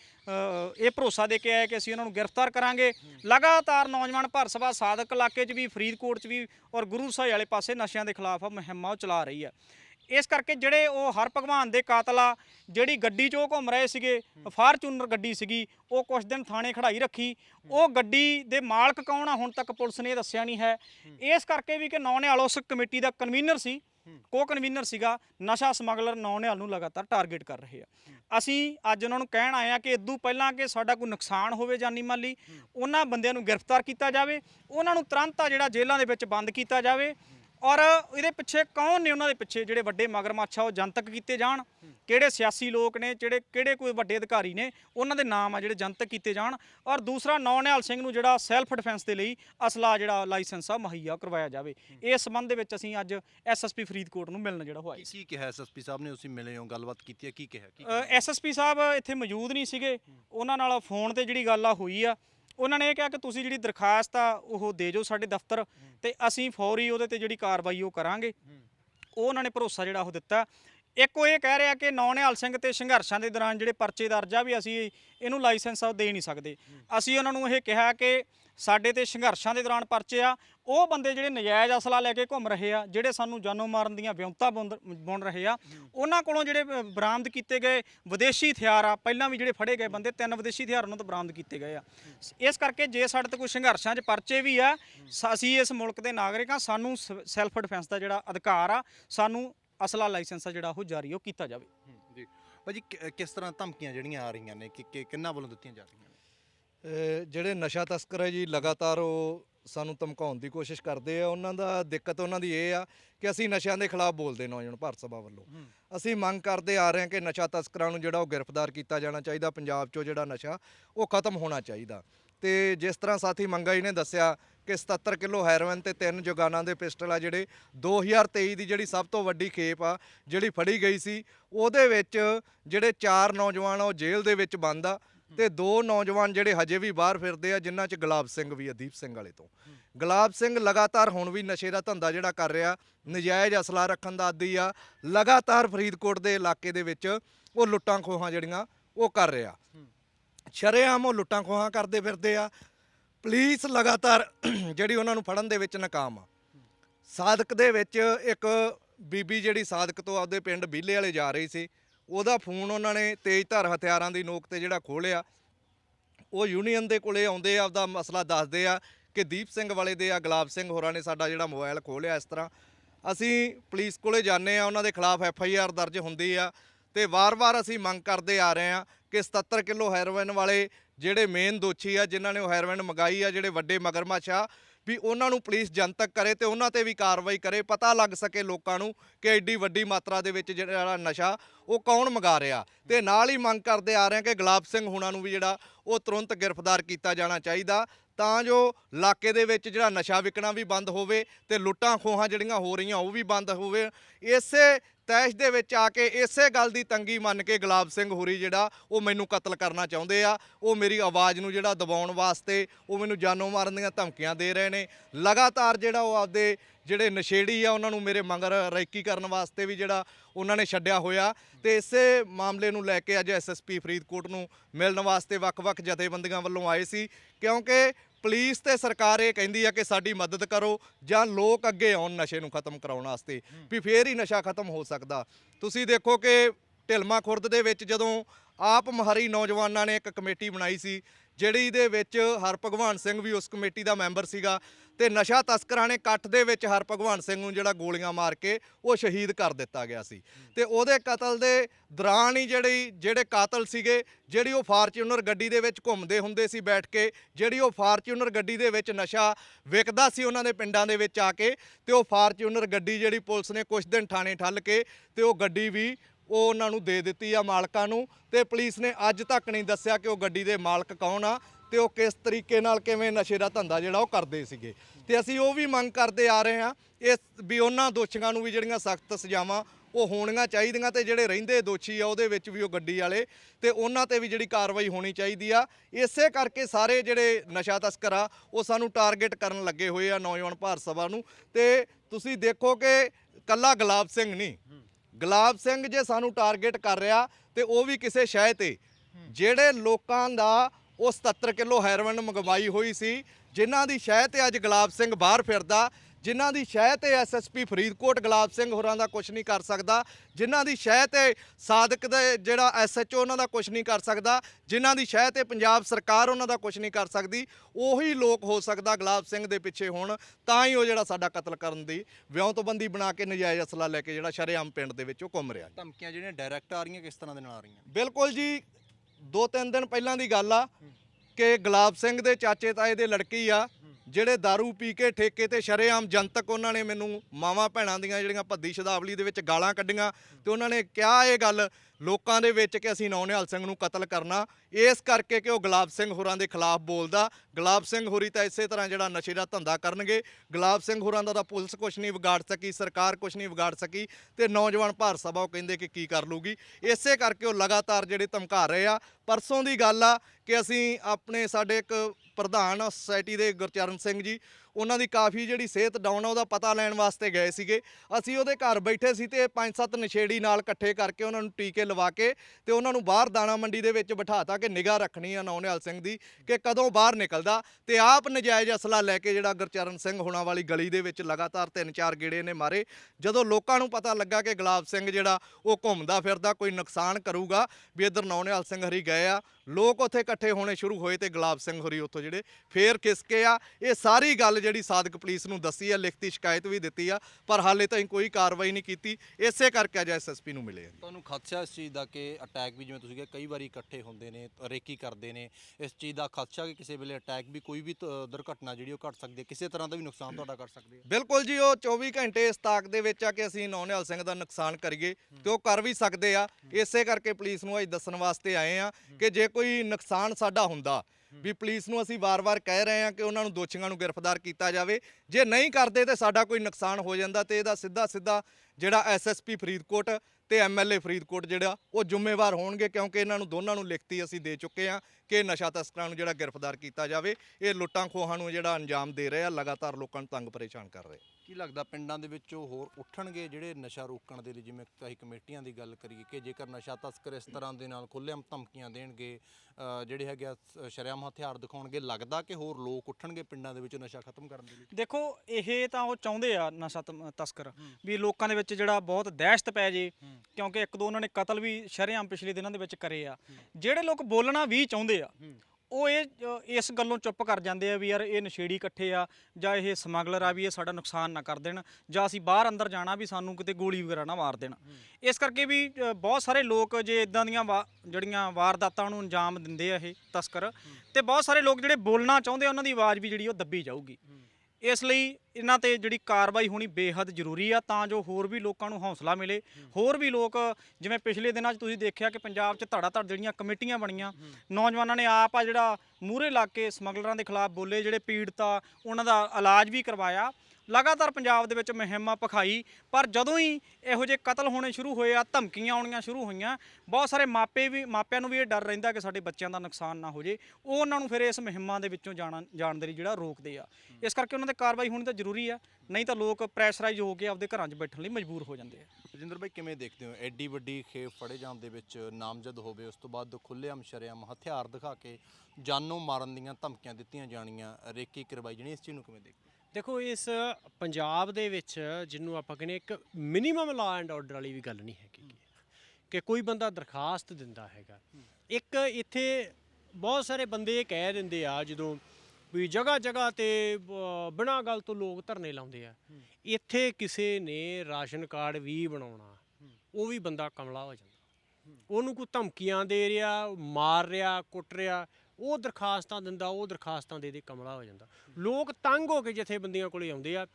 [SPEAKER 1] ਇਹ ਭਰੋਸਾ ਦੇ ਕੇ ਆਏ ਕਿ ਅਸੀਂ ਉਹਨਾਂ ਨੂੰ ਗ੍ਰਿਫਤਾਰ ਕਰਾਂਗੇ। ਲਗਾਤਾਰ ਨੌਜਵਾਨ ਭਰਸਭਾ ਸਾਦਕ ਇਲਾਕੇ 'ਚ ਵੀ ਫਰੀਦਕੋਟ 'ਚ ਵੀ ਔਰ ਗੁਰੂ ਸਾਹਿਬ ਵਾਲੇ ਪਾਸੇ ਨਸ਼ਿਆਂ ਦੇ ਖਿਲਾਫ ਮੁਹਿੰਮਾਂ ਉਹ ਚਲਾ ਰਹੀ ਹੈ। ਇਸ ਕਰਕੇ ਜਿਹੜੇ ਉਹ ਹਰ ਭਗਵਾਨ ਦੇ ਕਾਤਲ ਆ, ਜਿਹੜੀ ਗੱਡੀ 'ਚ ਉਹ ਘੁੰਮ ਰਹੇ ਸੀਗੇ, ਫਾਰਚੂਨਰ ਗੱਡੀ ਸੀਗੀ, ਉਹ ਕੁਝ ਦਿਨ ਥਾਣੇ ਖੜਾਈ ਰੱਖੀ। ਉਹ ਗੱਡੀ ਦੇ ਮਾਲਕ ਕੌਣ ਆ, ਹੁਣ ਤੱਕ ਪੁਲਿਸ ਨੇ ਇਹ ਦੱਸਿਆ ਨਹੀਂ ਹੈ। ਇਸ ਕਰਕੇ ਵੀ ਕਿ ਨੌਨਿਆਲ ਉਸ ਕਮੇਟੀ ਦਾ ਕਨਵੀਨਰ ਸੀ ਕੋ ਕਨਵੀਨਰ ਸੀਗਾ, ਨਸ਼ਾ ਸਮਗਲਰ ਨੌਨਿਆਲ ਨੂੰ ਲਗਾਤਾਰ ਟਾਰਗੇਟ ਕਰ ਰਹੇ ਆ। ਅਸੀਂ ਅੱਜ ਉਹਨਾਂ ਨੂੰ ਕਹਿਣ ਆਏ ਆ ਕਿ ਇਦੋਂ ਪਹਿਲਾਂ ਕਿ ਸਾਡਾ ਕੋਈ ਨੁਕਸਾਨ ਹੋਵੇ ਜਾਨੀ ਮਾਲੀ, ਉਹਨਾਂ ਬੰਦਿਆਂ ਨੂੰ ਗ੍ਰਿਫਤਾਰ ਕੀਤਾ ਜਾਵੇ, ਉਹਨਾਂ ਨੂੰ ਤੁਰੰਤ ਆ ਜਿਹੜਾ ਜੇਲ੍ਹਾਂ ਦੇ ਵਿੱਚ ਬੰਦ ਕੀਤਾ ਜਾਵੇ। ਔਰ ਇਹਦੇ ਪਿੱਛੇ ਕੌਣ ਨੇ ਉਹਨਾਂ ਦੇ ਪਿੱਛੇ ਜਿਹੜੇ ਵੱਡੇ ਮਗਰਮੱਛ ਆ ਉਹ ਜਨਤਕ ਕੀਤੇ ਜਾਣ? ਕਿਹੜੇ ਸਿਆਸੀ ਲੋਕ ਨੇ ਜਿਹੜੇ ਕਿਹੜੇ ਕੋਈ ਵੱਡੇ ਅਧਿਕਾਰੀ ਨੇ ਉਹਨਾਂ ਦੇ ਨਾਮ ਆ ਜਿਹੜੇ ਜਨਤਕ ਕੀਤੇ ਜਾਣ? ਔਰ ਦੂਸਰਾ ਨੌਨਿਹਾਲ ਸਿੰਘ ਨੂੰ ਜਿਹੜਾ ਸੈਲਫ ਡਿਫੈਂਸ ਦੇ ਲਈ ਅਸਲਾ ਜਿਹੜਾ ਲਾਇਸੈਂਸ ਆ ਮੁਹੱਈਆ ਕਰਵਾਇਆ ਜਾਵੇ। ਇਸ ਸੰਬੰਧ ਦੇ ਵਿੱਚ ਅਸੀਂ ਅੱਜ ਐਸਐਸਪੀ ਫਰੀਦਕੋਟ ਨੂੰ ਮਿਲਣ ਜਿਹੜਾ ਹੋਇਆ
[SPEAKER 4] ਕੀ ਕਿਹਾ ਐਸਐਸਪੀ ਸਾਹਿਬ ਨੇ? ਤੁਸੀਂ ਮਿਲੇ ਹੋ ਗੱਲਬਾਤ ਕੀਤੀ ਹੈ ਕੀ ਕਿਹਾ
[SPEAKER 1] ਐਸਐਸਪੀ ਸਾਹਿਬ ਇੱਥੇ ਮੌਜੂਦ ਨਹੀਂ ਸੀਗੇ। ਉਹਨਾਂ ਨਾਲ ਫੋਨ ਤੇ ਜਿਹੜੀ ਗੱਲ ਆ ਹੋਈ ਆ। ਉਹਨਾਂ ਨੇ ਇਹ ਕਿਹਾ ਕਿ ਤੁਸੀਂ ਜਿਹੜੀ ਦਰਖਾਸਤ ਆ ਉਹ ਦੇ ਜੋ ਸਾਡੇ ਦਫ਼ਤਰ ਤੇ ਅਸੀਂ ਫੌਰੀ ਉਹਦੇ ਤੇ ਜਿਹੜੀ ਕਾਰਵਾਈ ਉਹ ਕਰਾਂਗੇ। ਉਹ ਉਹਨਾਂ ਨੇ ਭਰੋਸਾ ਜਿਹੜਾ ਉਹ ਦਿੱਤਾ। ਇੱਕ ਉਹ ਇਹ ਕਹਿ ਰਿਹਾ ਕਿ ਨੌਨਿਹਾਲ ਸਿੰਘ ਤੇ ਸੰਘਰਸ਼ਾਂ ਦੇ ਦੌਰਾਨ ਜਿਹੜੇ ਪਰਚੇ ਦਰਜ ਆ ਵੀ ਅਸੀਂ ਇਹਨੂੰ ਲਾਇਸੈਂਸ ਆ ਉਹ ਦੇ ਨਹੀਂ ਸਕਦੇ। ਅਸੀਂ ਉਹਨਾਂ ਨੂੰ ਇਹ ਕਿਹਾ ਕਿ ਸਾਡੇ ਤੇ ਸੰਘਰਸ਼ਾਂ ਦੇ ਦੌਰਾਨ ਪਰਚੇ ਆ, ਉਹ ਬੰਦੇ ਜਿਹੜੇ ਨਜਾਇਜ਼ ਅਸਲਾ ਲੈ ਕੇ ਘੁੰਮ ਰਹੇ ਆ, ਜਿਹੜੇ ਸਾਨੂੰ ਜਾਨੋਂ ਮਾਰਨ ਦੀਆਂ ਵਿਉਂਤਾ ਬੁੰਦ- ਬੁਣ ਰਹੇ ਆ, ਉਹਨਾਂ ਕੋਲੋਂ ਜਿਹੜੇ ਬਰਾਮਦ ਕੀਤੇ ਗਏ ਵਿਦੇਸ਼ੀ ਹਥਿਆਰ ਆ, ਪਹਿਲਾਂ ਵੀ ਜਿਹੜੇ ਫੜੇ ਗਏ ਬੰਦੇ, ਤਿੰਨ ਵਿਦੇਸ਼ੀ ਹਥਿਆਰ ਉਹਨਾਂ ਤੋਂ ਬਰਾਮਦ ਕੀਤੇ ਗਏ ਆ। ਇਸ ਕਰਕੇ ਜੇ ਸਾਡੇ ਤੇ ਕੋਈ ਸੰਘਰਸ਼ਾਂ 'ਚ ਪਰਚੇ ਵੀ ਆ, ਸ- ਅਸੀਂ ਇਸ ਮੁਲਕ ਦੇ ਨਾਗਰਿਕ ਆ, ਸਾਨੂੰ ਸੈਲਫ ਡਿਫੈਂਸ ਦਾ ਜਿਹੜਾ ਅਧਿਕਾਰ ਆ, ਸਾਨੂੰ ਅਸਲਾ ਲਾਇਸੈਂਸ ਆ ਜਿਹੜਾ ਉਹ ਜਾਰੀ ਉਹ ਕੀਤਾ ਜਾਵੇ।
[SPEAKER 4] ਜੀ। ਭਾਜੀ ਕਿ- ਕਿਸ ਤਰ੍ਹਾਂ ਧਮਕੀਆਂ ਜਿਹੜੀਆਂ ਆ ਰਹੀਆਂ ਨੇ ਕਿ ਕਿ ਕਿੰਨਾ ਵੱਲੋਂ ਦਿੱਤੀਆਂ ਜਾ ਰਹੀਆਂ ਨੇ?
[SPEAKER 2] ਅਹ ਜਿਹੜੇ ਨਸ਼ਾ ਤਸਕਰ ਹੈ ਜੀ ਲਗਾਤਾਰ ਉਹ ਸਾਨੂੰ ਧਮਕਾਉਣ ਦੀ ਕੋਸ਼ਿਸ਼ ਕਰਦੇ ਆ ਉਹਨਾਂ ਦਾ ਦਿੱਕਤ ਉਹਨਾਂ ਦੀ ਇਹ ਆ ਕਿ ਅਸੀਂ ਨਸ਼ਿਆਂ ਦੇ ਖਿਲਾਫ ਬੋਲਦੇ ਨੌਜਵਾਨ ਭਾਰਤ ਸਭਾ ਵੱਲੋਂ। ਅਸੀਂ ਮੰਗ ਕਰਦੇ ਆ ਰਹੇ ਹਾਂ ਕਿ ਨਸ਼ਾ ਤਸਕਰਾਂ ਨੂੰ ਜਿਹੜਾ ਉਹ ਗ੍ਰਿਫਤਾਰ ਕੀਤਾ ਜਾਣਾ ਚਾਹੀਦਾ ਪੰਜਾਬ 'ਚੋਂ ਜਿਹੜਾ ਨਸ਼ਾ ਉਹ ਖਤਮ ਹੋਣਾ ਚਾਹੀਦਾ। ਤੇ ਜਿਸ ਤਰ੍ਹਾਂ ਸਾਥੀ ਮੰਗਾ ਜੀ ਨੇ ਦੱਸਿਆ ਕਿ 77 ਕਿਲੋ ਹੈਰੋਇਨ ਤੇ ਤਿੰਨ ਜੁਗਾਨਾਂ ਦੇ ਪਿਸਟਲ ਆ ਜਿਹੜੇ 2023 ਦੀ ਜਿਹੜੀ ਸਭ ਤੋਂ ਵੱਡੀ ਖੇਪ ਆ, ਜਿਹੜੀ ਫੜੀ ਗਈ ਸੀ, ਉਹਦੇ ਵਿੱਚ ਜਿਹੜੇ ਚਾਰ ਨੌਜਵਾਨ ਆ, ਉਹ ਜੇਲ੍ਹ ਦੇ ਵਿੱਚ ਬੰਦ ਆ ਤੇ ਦੋ ਨੌਜਵਾਨ ਜਿਹੜੇ ਹਜੇ ਵੀ ਬਾਹਰ ਫਿਰਦੇ ਆ, ਜਿਨ੍ਹਾਂ 'ਚ ਗੁਲਾਬ ਸਿੰਘ ਵੀ ਆ, ਦੀਪ ਸਿੰਘ ਵਾਲੇ ਤੋਂ। ਗੁਲਾਬ ਸਿੰਘ ਲਗਾਤਾਰ ਹੁਣ ਵੀ ਨਸ਼ੇ ਦਾ ਧੰਦਾ ਜਿਹੜਾ ਕਰ ਰਿਹਾ, ਨਜਾਇਜ਼ ਅਸਲਾ ਰੱਖਣ ਦਾ ਆਦੀ ਆ, ਲਗਾਤਾਰ ਫਰੀਦਕੋਟ ਦੇ ਇਲਾਕੇ ਦੇ ਵਿੱਚ ਉਹ ਲੁੱਟਾਂ ਖੋਹਾਂ ਜਿਹੜੀਆਂ, ਉਹ ਕਰ ਰਿਹਾ। ਸ਼ਰੇਆਮ ਉਹ ਲੁੱਟਾਂ ਖੋਹਾਂ ਕਰਦੇ ਫਿਰਦੇ ਆ ਪੁਲਿਸ ਲਗਾਤਾਰ ਜਿਹੜੀ ਉਹਨਾਂ ਨੂੰ ਫੜਨ ਦੇ ਵਿੱਚ ਨਾਕਾਮ ਆ। ਸਾਦਕ ਦੇ ਵਿੱਚ ਇੱਕ ਬੀਬੀ ਜਿਹੜੀ ਸਾਦਕ ਤੋਂ ਆਪਦੇ ਪਿੰਡ ਬੀਲੇ ਵਾਲੇ ਜਾ ਰਹੀ ਸੀ, ਉਹਦਾ ਫੋਨ ਉਹਨਾਂ ਨੇ ਤੇਜ਼ਧਾਰ ਹਥਿਆਰਾਂ ਦੀ ਨੋਕ ਤੇ ਜਿਹੜਾ ਖੋਲਿਆ ਉਹ ਯੂਨੀਅਨ ਦੇ ਕੋਲੇ ਆਉਂਦੇ ਆ, ਆਪਦਾ ਮਸਲਾ ਦੱਸਦੇ ਆ ਕਿ ਦੀਪ ਸਿੰਘ ਵਾਲੇ ਦੇ ਆ, ਗੁਲਾਬ ਸਿੰਘ ਹੋਰਾਂ ਨੇ ਸਾਡਾ ਜਿਹੜਾ ਮੋਬਾਈਲ ਖੋਲਿਆ ਇਸ ਤਰ੍ਹਾਂ। ਅਸੀਂ ਪੁਲਿਸ ਕੋਲੇ ਜਾਂਦੇ ਆ, ਉਹਨਾਂ ਦੇ ਖਿਲਾਫ ਐਫ ਆਈ ਆਰ ਦਰਜ ਹੁੰਦੀ ਆ ਤੇ ਵਾਰ-ਵਾਰ ਅਸੀਂ ਮੰਗ ਕਰਦੇ ਆ ਰਹੇ ਆ ਕਿ 77 ਕਿਲੋ ਹੈਰੋਇਨ ਵਾਲੇ ਜਿਹੜੇ ਮੇਨ ਦੋਸ਼ੀ ਆ, ਜਿਨ੍ਹਾਂ ਨੇ ਉਹ ਹੈਰੋਇਨ ਮੰਗਾਈ ਆ, ਜਿਹੜੇ ਵੱਡੇ ਮਗਰਮੱਛ ਆ, ਵੀ ਉਹਨਾਂ ਨੂੰ ਪੁਲਿਸ ਜਨਤਕ ਕਰੇ ਤੇ ਉਹਨਾਂ ਤੇ ਵੀ ਕਾਰਵਾਈ ਕਰੇ। ਪਤਾ ਲੱਗ ਸਕੇ ਲੋਕਾਂ ਨੂੰ ਕਿ ਐਡੀ ਵੱਡੀ ਮਾਤਰਾ ਦੇ ਵਿੱਚ ਜਿਹੜਾ ਨਸ਼ਾ, ਉਹ ਕੌਣ ਮੰਗਾ ਰਿਹਾ। ਤੇ ਨਾਲ ਹੀ ਮੰਗ ਕਰਦੇ ਆ ਰਹੇ ਹਾਂ ਕਿ ਗੁਲਾਬ ਸਿੰਘ ਹੁਣਾਂ ਨੂੰ ਵੀ ਜਿਹੜਾ, ਉਹ ਤੁਰੰਤ ਗ੍ਰਿਫਤਾਰ ਕੀਤਾ ਜਾਣਾ ਚਾਹੀਦਾ। ਤਾਂ ਜੋ ਇਲਾਕੇ ਦੇ ਵਿੱਚ ਜਿਹੜਾ ਨਸ਼ਾ ਵਿਕਣਾ ਵੀ ਬੰਦ ਹੋਵੇ ਤੇ ਲੁੱਟਾਂ ਖੋਹਾਂ ਜਿਹੜੀਆਂ ਹੋ ਰਹੀਆਂ, ਉਹ ਵੀ ਬੰਦ ਹੋਵੇ। ਇਸੇ ਤੈਸ਼ ਦੇ ਵਿੱਚ ਆ ਕੇ ਇਸੇ ਗੱਲ ਦੀ ਤੰਗੀ ਮੰਨ ਕੇ ਗੁਲਾਬ ਸਿੰਘ ਹੋਰੀ ਜਿਹੜਾ, ਉਹ ਮੈਨੂੰ ਕਤਲ ਕਰਨਾ ਚਾਹੁੰਦੇ ਆ। ਉਹ ਮੇਰੀ ਆਵਾਜ਼ ਨੂੰ ਜਿਹੜਾ ਦਬਾਉਣ ਵਾਸਤੇ, ਉਹ ਮੈਨੂੰ ਜਾਨੋਂ ਮਾਰਨ ਦੀਆਂ ਧਮਕੀਆਂ ਦੇ ਰਹੇ ਨੇ। ਲਗਾਤਾਰ ਜਿਹੜਾ ਉਹ ਆਪਦੇ ਜਿਹੜੇ ਨਸ਼ੇੜੀ ਆ, ਉਹਨਾਂ ਨੂੰ ਮੇਰੇ ਮੰਗਰ ਰੈਕੀ ਕਰਨ ਵਾਸਤੇ ਵੀ ਜਿਹੜਾ ਉਹਨਾਂ ਨੇ ਛੱਡਿਆ ਹੋਇਆ। ਤੇ ਇਸੇ ਮਾਮਲੇ ਨੂੰ ਲੈ ਕੇ ਅੱਜ ਐਸਐਸਪੀ ਫਰੀਦਕੋਟ ਨੂੰ ਮਿਲਣ ਵਾਸਤੇ ਵੱਖ-ਵੱਖ ਜਥੇਬੰਦੀਆਂ ਵੱਲੋਂ ਆਏ ਸੀ। ਕਿਉਂਕਿ ਪੁਲਿਸ ਤੇ ਸਰਕਾਰ ਇਹ ਕਹਿੰਦੀ ਆ ਕਿ ਸਾਡੀ ਮਦਦ ਕਰੋ ਜਾਂ ਲੋਕ ਅੱਗੇ ਆਉਣ ਨਸ਼ੇ ਨੂੰ ਖਤਮ ਕਰਾਉਣ ਵਾਸਤੇ ਵੀ ਫੇਰ ਹੀ ਨਸ਼ਾ ਖਤਮ ਹੋ ਸਕਦਾ। ਤੁਸੀਂ ਦੇਖੋ ਕਿ ਢਿਲਮਾ ਖੁਰਦ ਦੇ ਵਿੱਚ ਜਦੋਂ ਆਪ ਮਹਾਰੀ ਨੌਜਵਾਨਾਂ ਨੇ ਇੱਕ ਕਮੇਟੀ ਬਣਾਈ ਸੀ ਜਿਹੜੀ ਦੇ ਵਿੱਚ ਹਰਭਗਵਾਨ ਸਿੰਘ ਵੀ ਉਸ ਕਮੇਟੀ ਦਾ ਮੈਂਬਰ ਸੀਗਾ ਤੇ ਨਸ਼ਾ ਤਸਕਰਾਂ ਨੇ ਇਕੱਠ ਦੇ ਵਿੱਚ ਹਰ ਹਰਭਗਵਾਨ ਸਿੰਘ ਨੂੰ ਜਿਹੜਾ ਗੋਲੀਆਂ ਮਾਰ ਕੇ ਉਹ ਸ਼ਹੀਦ ਕਰ ਦਿੱਤਾ ਗਿਆ ਸੀ। ਤੇ ਉਹਦੇ ਕਤਲ ਦੇ ਦੌਰਾਨ ਹੀ ਜਿਹੜੀ, ਜਿਹੜੇ ਕਾਤਲ ਸੀਗੇ, ਜਿਹੜੀ ਉਹ ਫਾਰਚੂਨਰ ਗੱਡੀ ਦੇ ਵਿੱਚ ਘੁੰਮਦੇ ਹੁੰਦੇ ਸੀ ਬੈਠ ਕੇ, ਜਿਹੜੀ ਉਹ ਫਾਰਚੂਨਰ ਗੱਡੀ ਦੇ ਵਿੱਚ ਨਸ਼ਾ ਵਿਕਦਾ ਸੀ ਉਹਨਾਂ ਦੇ ਪਿੰਡਾਂ ਦੇ ਵਿੱਚ ਆ ਕੇ, ਤੇ ਉਹ ਫਾਰਚੂਨਰ ਗੱਡੀ ਜਿਹੜੀ ਪੁਲਿਸ ਨੇ ਕੁਝ ਦਿਨ ਥਾਣੇ ਠੱਲ ਕੇ, ਤੇ ਉਹ ਗੱਡੀ ਵੀ ਉਹ ਉਹਨਾਂ ਨੂੰ ਦੇ ਦਿੱਤੀ ਆ ਮਾਲਕਾਂ ਨੂੰ, ਤੇ ਪੁਲਿਸ ਨੇ ਅੱਜ ਤੱਕ ਨਹੀਂ ਦੱਸਿਆ ਕਿ ਉਹ ਗੱਡੀ ਦੇ ਮਾਲਕ ਕੌਣ ਆ ਤੇ ਉਹ ਕਿਸ ਤਰੀਕੇ ਨਾਲ ਕਿਵੇਂ ਨਸ਼ੇ ਦਾ ਧੰਦਾ ਜਿਹੜਾ ਉਹ ਕਰਦੇ ਸੀਗੇ। ਤੇ ਅਸੀਂ ਉਹ ਵੀ ਮੰਗ ਕਰਦੇ ਆ ਰਹੇ ਹਾਂ, ਇਸ ਵੀ ਉਹਨਾਂ ਦੋਸ਼ੀਆਂ ਨੂੰ ਵੀ ਜਿਹੜੀਆਂ ਸਖਤ ਸਜ਼ਾਵਾਂ ਉਹ ਹੋਣੀਆਂ ਚਾਹੀਦੀਆਂ ਤੇ ਜਿਹੜੇ ਰਹਿੰਦੇ ਦੋਸ਼ੀ ਆ ਉਹਦੇ ਵਿੱਚ ਵੀ ਉਹ ਗੱਡੀ ਵਾਲੇ ਤੇ ਉਹਨਾਂ ਤੇ ਵੀ ਜਿਹੜੀ ਕਾਰਵਾਈ ਹੋਣੀ ਚਾਹੀਦੀ ਆ। ਇਸੇ ਕਰਕੇ ਸਾਰੇ ਜਿਹੜੇ ਨਸ਼ਾ ਤਸਕਰ ਆ, ਉਹ ਸਾਨੂੰ ਟਾਰਗੇਟ ਕਰਨ ਲੱਗੇ ਹੋਏ ਆ ਨੌਜਵਾਨ ਭਾਰਤ ਸਭਾ ਨੂੰ। ਤੇ ਤੁਸੀਂ ਦੇਖੋ ਕਿ ਕੱਲਾ ਗੁਲਾਬ ਸਿੰਘ ਨਹੀਂ, ਗੁਲਾਬ ਸਿੰਘ ਜੇ ਸਾਨੂੰ ਟਾਰਗੇਟ ਕਰ ਰਿਹਾ ਤੇ ਉਹ ਵੀ ਕਿਸੇ ਸ਼ਹਿ ਤੇ। ਜਿਹੜੇ ਲੋਕਾਂ ਦਾ ਉਹ 77 ਕਿਲੋ ਹੈਰੋਇਨ ਮੰਗਵਾਈ ਹੋਈ ਸੀ ਜਿਨ੍ਹਾਂ ਦੀ ਸ਼ਹਿ ਤੇ ਅੱਜ ਗੁਲਾਬ ਸਿੰਘ ਬਾਹਰ ਫਿਰਦਾ ਜਿਨ੍ਹਾਂ ਦੀ ਸ਼ਹਿ ਤੇ ਐਸਐਸਪੀ ਫਰੀਦਕੋਟ ਗੁਲਾਬ ਸਿੰਘ ਹੋਰਾਂ ਦਾ ਕੁਝ ਨਹੀਂ ਕਰ ਸਕਦਾ ਜਿਨ੍ਹਾਂ ਦੀ ਸ਼ਹਿ ਤੇ ਸਾਦਕ ਦੇ ਜਿਹੜਾ ਐਸਐਚਓ ਉਹਨਾਂ ਦਾ ਕੁਝ ਨਹੀਂ ਕਰ ਸਕਦਾ ਜਿਨ੍ਹਾਂ ਦੀ ਸ਼ਹਿ ਤੇ ਪੰਜਾਬ ਸਰਕਾਰ ਉਹਨਾਂ ਦਾ ਕੁਝ ਨਹੀਂ ਕਰ ਸਕਦੀ ਉਹੀ ਲੋਕ ਹੋ ਸਕਦਾ ਗੁਲਾਬ ਸਿੰਘ ਦੇ ਪਿੱਛੇ ਹੋਣ ਤਾਂ ਹੀ ਉਹ ਜਿਹੜਾ ਸਾਡਾ ਕਤਲ ਕਰਨ ਦੀ ਵਿਉਂਤਬੰਦੀ ਬਣਾ ਕੇ ਨਜਾਇਜ਼ ਅਸਲਾ ਲੈ ਕੇ ਜਿਹੜਾ ਸ਼ਰੇਆਮ ਪਿੰਡ ਦੇ ਵਿੱਚ ਉਹ ਘੁੰਮ ਰਿਹਾ
[SPEAKER 4] ਧਮਕੀਆਂ ਜਿਹੜੀਆਂ ਡਾਇਰੈਕਟ ਆ ਰਹੀਆਂ ਕਿਸ ਤਰ੍ਹਾਂ ਦੇ ਨਾਲ ਆ ਰਹੀਆਂ?
[SPEAKER 2] ਬਿਲਕੁਲ ਜੀ ਦੋ ਤਿੰਨ ਦਿਨ ਪਹਿਲਾਂ ਦੀ ਗੱਲ ਆ ਕਿ ਗੁਲਾਬ ਸਿੰਘ ਦੇ ਚਾਚੇ ਤਾਏ ਦੇ ਲੜਕੀ ਆ, ਜਿਹੜੇ दारू ਪੀ ਕੇ, ਠੇਕੇ ਤੇ ਸ਼ਰੇਆਮ ਜਨਤਕ ਉਹਨਾਂ ਨੇ ਮੈਨੂੰ ਮਾਵਾਂ ਭੈਣਾਂ ਦੀਆਂ ਜਿਹੜੀਆਂ ਭੱਦੀ ਸ਼ਦਾਵਲੀ ਦੇ ਵਿੱਚ ਗਾਲਾਂ ਕੱਢੀਆਂ ਤੇ ਉਹਨਾਂ ਨੇ ਕਿਹਾ ਇਹ ਗੱਲ ਲੋਕਾਂ ਦੇ ਵਿੱਚ ਕਿ ਅਸੀਂ ਨੌ ਨਿਹਾਲ ਸਿੰਘ ਨੂੰ ਕਤਲ ਕਰਨਾ, ਇਸ ਕਰਕੇ ਕਿ ਉਹ ਗੁਲਾਬ ਸਿੰਘ ਹੋਰਾਂ ਦੇ ਖਿਲਾਫ ਬੋਲਦਾ। ਗੁਲਾਬ ਸਿੰਘ ਹੋਰੀ ਤਾਂ ਇਸੇ ਤਰ੍ਹਾਂ ਜਿਹੜਾ ਨਸ਼ੇ ਦਾ ਧੰਦਾ ਕਰਨਗੇ। ਗੁਲਾਬ ਸਿੰਘ ਹੋਰਾਂ ਦਾ ਤਾਂ ਪੁਲਿਸ ਕੁਝ ਨਹੀਂ ਵਿਗਾੜ ਸਕੀ, ਸਰਕਾਰ ਕੁਝ ਨਹੀਂ ਵਿਗਾੜ ਸਕੀ ਤੇ ਨੌਜਵਾਨ ਭਾਰਤ ਸਭਾ ਉਹ ਕਹਿੰਦੇ ਕਿ ਕੀ ਕਰ ਲੂਗੀ। ਇਸੇ ਕਰਕੇ ਉਹ ਲਗਾਤਾਰ ਜਿਹੜੇ ਧਮਕਾ ਰਹੇ ਆ। ਪਰਸੋਂ ਦੀ ਗੱਲ ਆ ਕਿ ਅਸੀਂ ਆਪਣੇ ਸਾਡੇ ਇੱਕ ਪ੍ਰਧਾਨ ਸੁਸਾਇਟੀ ਦੇ ਗੁਰਚਰਨ ਸਿੰਘ ਜੀ ਉਹਨਾਂ ਦੀ ਕਾਫੀ ਜਿਹੜੀ ਸਿਹਤ ਡਾਊਨ ਆ, ਉਹਦਾ ਪਤਾ ਲੈਣ ਵਾਸਤੇ ਗਏ ਸੀਗੇ। ਅਸੀਂ ਉਹਦੇ ਘਰ ਬੈਠੇ ਸੀ ਤੇ ਪੰਜ ਸੱਤ ਨਸ਼ੇੜੀ ਨਾਲ ਇਕੱਠੇ ਕਰਕੇ ਉਹਨਾਂ ਨੂੰ ਟੀਕੇ ਲਵਾ ਕੇ ਤੇ ਉਹਨਾਂ ਨੂੰ ਬਾਹਰ ਦਾਣਾ ਮੰਡੀ ਦੇ ਵਿੱਚ ਬਿਠਾਤਾ ਕਿ ਨਿਗਾਹ ਰੱਖਣੀ ਆ ਨੌਨਿਹਾਲ ਸਿੰਘ ਦੀ ਕਿ ਕਦੋਂ ਬਾਹਰ ਨਿਕਲਦਾ ਤੇ ਆਪ ਨਜਾਇਜ਼ ਅਸਲਾ ਲੈ ਕੇ ਜਿਹੜਾ ਗੁਰਚਰਨ ਸਿੰਘ ਹੋਣਾ ਵਾਲੀ ਗਲੀ ਦੇ ਵਿੱਚ ਲਗਾਤਾਰ ਤਿੰਨ ਚਾਰ ਗੇੜੇ ਨੇ ਮਾਰੇ। ਜਦੋਂ ਲੋਕਾਂ ਨੂੰ ਪਤਾ ਲੱਗਾ ਕਿ ਗੁਲਾਬ ਸਿੰਘ ਜਿਹੜਾ ਉਹ ਘੁੰਮਦਾ ਫਿਰਦਾ ਕੋਈ ਨੁਕਸਾਨ ਕਰੂਗਾ, ਵੀ ਇੱਧਰ ਨੌਨਿਹਾਲ ਸਿੰਘ ਹਰੀ ਗਏ ਆ, ਲੋਕ ਉੱਥੇ ਇਕੱਠੇ ਹੋਣੇ ਸ਼ੁਰੂ ਹੋਏ ਤੇ ਗੁਲਾਬ ਸਿੰਘ ਹੋਰੀ ਉੱਥੋਂ ਜਿਹੜੇ ਫੇਰ ਖਿਸਕੇ ਆ। ਇਹ ਸਾਰੀ ਗੱਲ ਜਿਹੜੀ ਸਾਦਕ ਪੁਲਿਸ ਨੂੰ ਦੱਸੀ ਆ ਲਿਖਤੀ ਸ਼ਿਕਾਇਤ ਵੀ ਦਿੱਤੀ ਆ ਪਰ ਹਾਲੇ ਤਾਈਂ ਕੋਈ ਕਾਰਵਾਈ ਨਹੀਂ ਕੀਤੀ। ਇਸੇ ਕਰਕੇ ਅੱਜ ਐਸਐਸਪੀ ਨੂੰ ਮਿਲੇ ਆ
[SPEAKER 4] ਤੁਹਾਨੂੰ ਖਦਸ਼ਾ ਇਸ ਚੀਜ਼ ਦਾ ਕਿ ਅਟੈਕ ਵੀ ਜਿਵੇਂ ਤੁਸੀਂ ਕਿਹਾ ਕਈ ਵਾਰੀ ਇਕੱਠੇ ਹੁੰਦੇ ਨੇ ਰੇਕੀ ਕਰਦੇ ਨੇ। ਇਸ ਚੀਜ਼ ਦਾ ਖਦਸ਼ਾ ਕਿ ਕਿਸੇ ਵੇਲੇ ਅਟੈਕ ਵੀ ਕੋਈ ਵੀ ਤ- ਦੁਰਘਟਨਾ ਜਿਹੜੀ ਉਹ ਘਟ ਸਕਦੀ ਹੈ ਕਿਸੇ ਤਰ੍ਹਾਂ ਦਾ ਵੀ ਨੁਕਸਾਨ ਤੁਹਾਡਾ ਕਰ ਸਕਦੇ ਆ
[SPEAKER 2] ਬਿਲਕੁਲ ਜੀ ਉਹ 24 ਘੰਟੇ ਇਸ ਤਾਕ ਦੇ ਵਿੱਚ ਆ ਕਿ ਅਸੀਂ ਨੌਨਿਹਾਲ ਸਿੰਘ ਦਾ ਨੁਕਸਾਨ ਕਰੀਏ ਤੇ ਉਹ ਕਰ ਵੀ ਸਕਦੇ ਆ। ਇਸੇ ਕਰਕੇ ਪੁਲਿਸ ਨੂੰ ਅੱਜ ਦੱਸਣ ਵਾਸਤੇ ਆਏ ਆ ਕਿ ਜੇ ਕੋਈ ਨੁਕਸਾਨ ਸਾਡਾ ਹੁੰਦਾ ਵੀ ਪੁਲਿਸ ਨੂੰ ਅਸੀਂ ਵਾਰ-ਵਾਰ ਕਹਿ ਰਹੇ ਹਾਂ ਕਿ ਉਹਨਾਂ ਨੂੰ ਦੋਸ਼ੀਆਂ ਨੂੰ ਗ੍ਰਿਫਤਾਰ ਕੀਤਾ ਜਾਵੇ। ਜੇ ਨਹੀਂ ਕਰਦੇ ਤੇ ਸਾਡਾ ਕੋਈ ਨੁਕਸਾਨ ਹੋ ਜਾਂਦਾ ਤੇ ਇਹਦਾ ਸਿੱਧਾ ਸਿੱਧਾ ਜਿਹੜਾ ਐਸਐਸਪੀ ਫਰੀਦਕੋਟ ਤੇ ਐਮਐਲਏ ਫਰੀਦਕੋਟ ਜਿਹੜਾ, ਉਹ ਜ਼ਿੰਮੇਵਾਰ ਹੋਣਗੇ ਕਿਉਂਕਿ ਇਹਨਾਂ ਨੂੰ ਦੋਨਾਂ ਨੂੰ ਲਿਖਤੀ ਅਸੀਂ ਦੇ ਚੁੱਕੇ ਹਾਂ ਕਿ ਨਸ਼ਾ ਤਸਕਰਾਂ ਨੂੰ ਜਿਹੜਾ ਗ੍ਰਿਫਤਾਰ ਕੀਤਾ ਜਾਵੇ। ਇਹ ਲੁੱਟਾਂ ਖੋਹਾਂ ਨੂੰ ਜਿਹੜਾ ਅੰਜਾਮ ਦੇ ਰਹੇ ਆ, ਲਗਾਤਾਰ ਲੋਕਾਂ ਨੂੰ ਤੰਗ ਪਰੇਸ਼ਾਨ ਕਰ ਰਹੇ।
[SPEAKER 4] ਕੀ ਲੱਗਦਾ ਪਿੰਡਾਂ ਦੇ ਵਿੱਚੋਂ ਹੋਰ ਉੱਠਣਗੇ ਜਿਹੜੇ ਨਸ਼ਾ ਰੋਕਣ ਦੇ ਲਈ ਜਿਵੇਂ ਅਸੀਂ ਕਮੇਟੀਆਂ ਦੀ ਗੱਲ ਕਰੀਏ ਕਿ ਜੇਕਰ ਨਸ਼ਾ ਤਸਕਰ ਇਸ ਤਰ੍ਹਾਂ ਦੇ ਨਾਲ ਖੁੱਲ੍ਹੇਆਮ ਧਮਕੀਆਂ ਦੇਣਗੇ ਅ, ਜਿਹੜੇ ਹੈਗੇ ਆ ਸ- ਸ਼ਰੇਆਮ ਹਥਿਆਰ ਦਿਖਾਉਣਗੇ ਲੱਗਦਾ ਕਿ ਹੋਰ ਲੋਕ ਉੱਠਣਗੇ ਪਿੰਡਾਂ ਦੇ ਵਿੱਚੋਂ ਨਸ਼ਾ ਖਤਮ ਕਰਨ ਦੇ ਲਈ?
[SPEAKER 1] ਦੇਖੋ ਇਹ ਤਾਂ ਉਹ ਚਾਹੁੰਦੇ ਆ ਨਸ਼ਾ ਤਮ- ਤਸਕਰ ਵੀ ਲੋਕਾਂ ਦੇ ਵਿੱਚ ਜਿਹੜਾ ਬਹੁਤ ਦਹਿਸ਼ਤ ਪੈ ਜੇ ਕਿਉਂਕਿ ਇੱਕ ਦੋ ਉਹਨਾਂ ਨੇ ਕਤਲ ਵੀ ਸ਼ਰੇਆਮ ਪਿਛਲੇ ਦਿਨਾਂ ਦੇ ਵਿੱਚ ਕਰੇ ਆ। ਜਿਹੜੇ ਲੋਕ ਬੋਲਣਾ ਵੀ ਚਾਹੁੰਦੇ ਆ ਉਹ ਇਹ ਅ, ਇਸ ਗੱਲੋਂ ਚੁੱਪ ਕਰ ਜਾਂਦੇ ਆ ਵੀ ਯਾਰ ਇਹ ਨਸ਼ੇੜੀ ਇਕੱਠੇ ਆ ਜਾਂ ਇਹ ਸਮਗਲਰ ਆ ਵੀ ਇਹ ਸਾਡਾ ਨੁਕਸਾਨ ਨਾ ਕਰ ਦੇਣ ਜਾਂ ਅਸੀਂ ਬਾਹਰ ਅੰਦਰ ਜਾਣਾ ਵੀ ਸਾਨੂੰ ਕਿਤੇ ਗੋਲੀ ਵਗੈਰਾ ਨਾ ਮਾਰ ਦੇਣ। ਇਸ ਕਰਕੇ ਵੀ ਅ, ਬਹੁਤ ਸਾਰੇ ਲੋਕ ਜੇ ਇਦਾਂ ਦੀਆਂ ਵਾ- ਜਿਹੜੀਆਂ ਵਾਰਦਾਤਾਂ ਨੂੰ ਅੰਜਾਮ ਦਿੰਦੇ ਆ ਇਹ ਤਸਕਰ ਤੇ ਬਹੁਤ ਸਾਰੇ ਲੋਕ ਜਿਹੜੇ ਬੋਲਣਾ ਚਾਹੁੰਦੇ ਆ ਉਹਨਾਂ ਦੀ ਆਵਾਜ਼ ਵੀ ਜਿਹੜੀ ਉਹ ਦੱਬੀ ਜਾਊਗੀ। ਇਸ ਲਈ ਇਹਨਾਂ ਤੇ ਜਿਹੜੀ ਕਾਰਵਾਈ ਹੋਣੀ ਬੇਹੱਦ ਜ਼ਰੂਰੀ ਆ, ਤਾਂ ਜੋ ਹੋਰ ਵੀ ਲੋਕਾਂ ਨੂੰ ਹੌਸਲਾ ਮਿਲੇ। ਹੋਰ ਵੀ ਲੋਕ, ਜਿਵੇਂ ਪਿਛਲੇ ਦਿਨਾਂ 'ਚ ਤੁਸੀਂ ਦੇਖਿਆ ਕਿ ਪੰਜਾਬ 'ਚ ਧੜਾ ਧੜ ਜਿਹੜੀਆਂ ਕਮੇਟੀਆਂ ਬਣੀਆਂ, ਨੌਜਵਾਨਾਂ ਨੇ ਆਪ ਆ ਜਿਹੜਾ ਮੂਹਰੇ ਲਾ ਕੇ ਸਮਗਲਰਾਂ ਦੇ ਖਿਲਾਫ ਬੋਲੇ ਜਿਹੜੇ ਪੀੜਤ ਆ ਉਹਨਾਂ ਦਾ ਇਲਾਜ ਵੀ ਕਰਵਾਇਆ। ਲਗਾਤਾਰ ਪੰਜਾਬ ਦੇ ਵਿੱਚ ਮੁਹਿੰਮਾਂ ਪਖਾਈ, ਪਰ ਜਦੋਂ ਹੀ ਇਹੋ ਜਿਹੇ ਕਤਲ ਹੋਣੇ ਸ਼ੁਰੂ ਹੋਏ ਆ, ਧਮਕੀਆਂ ਆਉਣੀਆਂ ਸ਼ੁਰੂ ਹੋਈਆਂ, ਬਹੁਤ ਸਾਰੇ ਮਾਪੇ ਵੀ, ਮਾਪਿਆਂ ਨੂੰ ਵੀ ਇਹ ਡਰ ਰਹਿੰਦਾ ਕਿ ਸਾਡੇ ਬੱਚਿਆਂ ਦਾ ਨੁਕਸਾਨ ਨਾ ਹੋ ਜੇ। ਉਹ ਉਹਨਾਂ ਨੂੰ ਫਿਰ ਇਸ ਮੁਹਿੰਮਾਂ ਦੇ ਵਿੱਚੋਂ ਜਾਣ ਜਾਣ ਦੇ ਲਈ ਜਿਹੜਾ ਰੋਕਦੇ ਆ। ਇਸ ਕਰਕੇ ਉਹਨਾਂ ਤੇ ਕਾਰਵਾਈ ਹੋਣੀ ਤਾਂ ਜ਼ਰੂਰੀ ਆ, ਨਹੀਂ ਤਾਂ ਲੋਕ ਪ੍ਰੈਸ਼ਰਾਈਜ਼ ਹੋ ਕੇ ਆਪਦੇ ਘਰਾਂ 'ਚ ਬੈਠਣ ਲਈ ਮਜਬੂਰ ਹੋ ਜਾਂਦੇ ਆ।
[SPEAKER 4] ਰਜਿੰਦਰ ਭਾਈ ਕਿਵੇਂ ਦੇਖਦੇ ਹੋ? ਐਡੀ ਵੱਡੀ ਖੇਪ ਫੜੇ ਜਾਣ ਦੇ ਵਿੱਚ ਨਾਮਜ਼ਦ ਹੋਵੇ, ਉਸ ਤੋਂ ਬਾਅਦ ਖੁੱਲ੍ਹੇਆਮ ਸ਼ਰੇਆਮ ਹਥਿਆਰ ਦਿਖਾ ਕੇ ਜਾਨੋਂ ਮਾਰਨ ਦੀਆਂ ਧਮਕੀਆਂ ਦਿੱਤੀਆਂ ਜਾਣੀਆਂ, ਰੇਕੀ ਕਰਵਾਈ ਜਾਣੀ, ਇਸ ਚੀਜ਼ ਨੂੰ ਕਿਵੇਂ ਦੇਖਦੇ ਹੋ?
[SPEAKER 3] ਦੇਖੋ ਇਸ ਪੰਜਾਬ ਦੇ ਵਿੱਚ ਜਿਹਨੂੰ ਆਪਾਂ ਕਹਿੰਦੇ ਇੱਕ ਮਿਨੀਮਮ ਲਾ ਐਂਡ ਆਰਡਰ ਵਾਲੀ ਵੀ ਗੱਲ ਨਹੀਂ ਹੈਗੀ ਕਿ ਕੋਈ ਬੰਦਾ ਦਰਖਾਸਤ ਦਿੰਦਾ ਹੈਗਾ। ਇੱਕ ਇੱਥੇ ਬਹੁਤ ਸਾਰੇ ਬੰਦੇ ਇਹ ਕਹਿ ਦਿੰਦੇ ਆ ਜਦੋਂ ਵੀ ਜਗ੍ਹਾ ਜਗ੍ਹਾ ਤੇ ਬਿਨਾਂ ਗੱਲ ਤੋਂ ਲੋਕ ਧਰਨੇ ਲਾਉਂਦੇ ਆ ਇੱਥੇ ਕਿਸੇ ਨੇ ਰਾਸ਼ਨ ਕਾਰਡ ਵੀ ਬਣਾਉਣਾ ਉਹ ਵੀ ਬੰਦਾ ਕਮਲਾ ਹੋ ਜਾਂਦਾ। ਉਹਨੂੰ ਕੋਈ ਧਮਕੀਆਂ ਦੇ ਰਿਹਾ ਮਾਰ ਰਿਹਾ ਕੁੱਟ ਰਿਹਾ ਉਹ ਦਰਖਾਸਤਾਂ ਦਿੰਦਾ, ਉਹ ਦਰਖਾਸਤਾਂ ਦੇ ਦੇ ਕਮਲਾ ਹੋ ਜਾਂਦਾ। ਲੋਕ ਤੰਗ ਹੋ ਕੇ ਜਥੇਬੰਦੀਆਂ ਕੋਲੇ ਆਉਂਦੇ ਆ,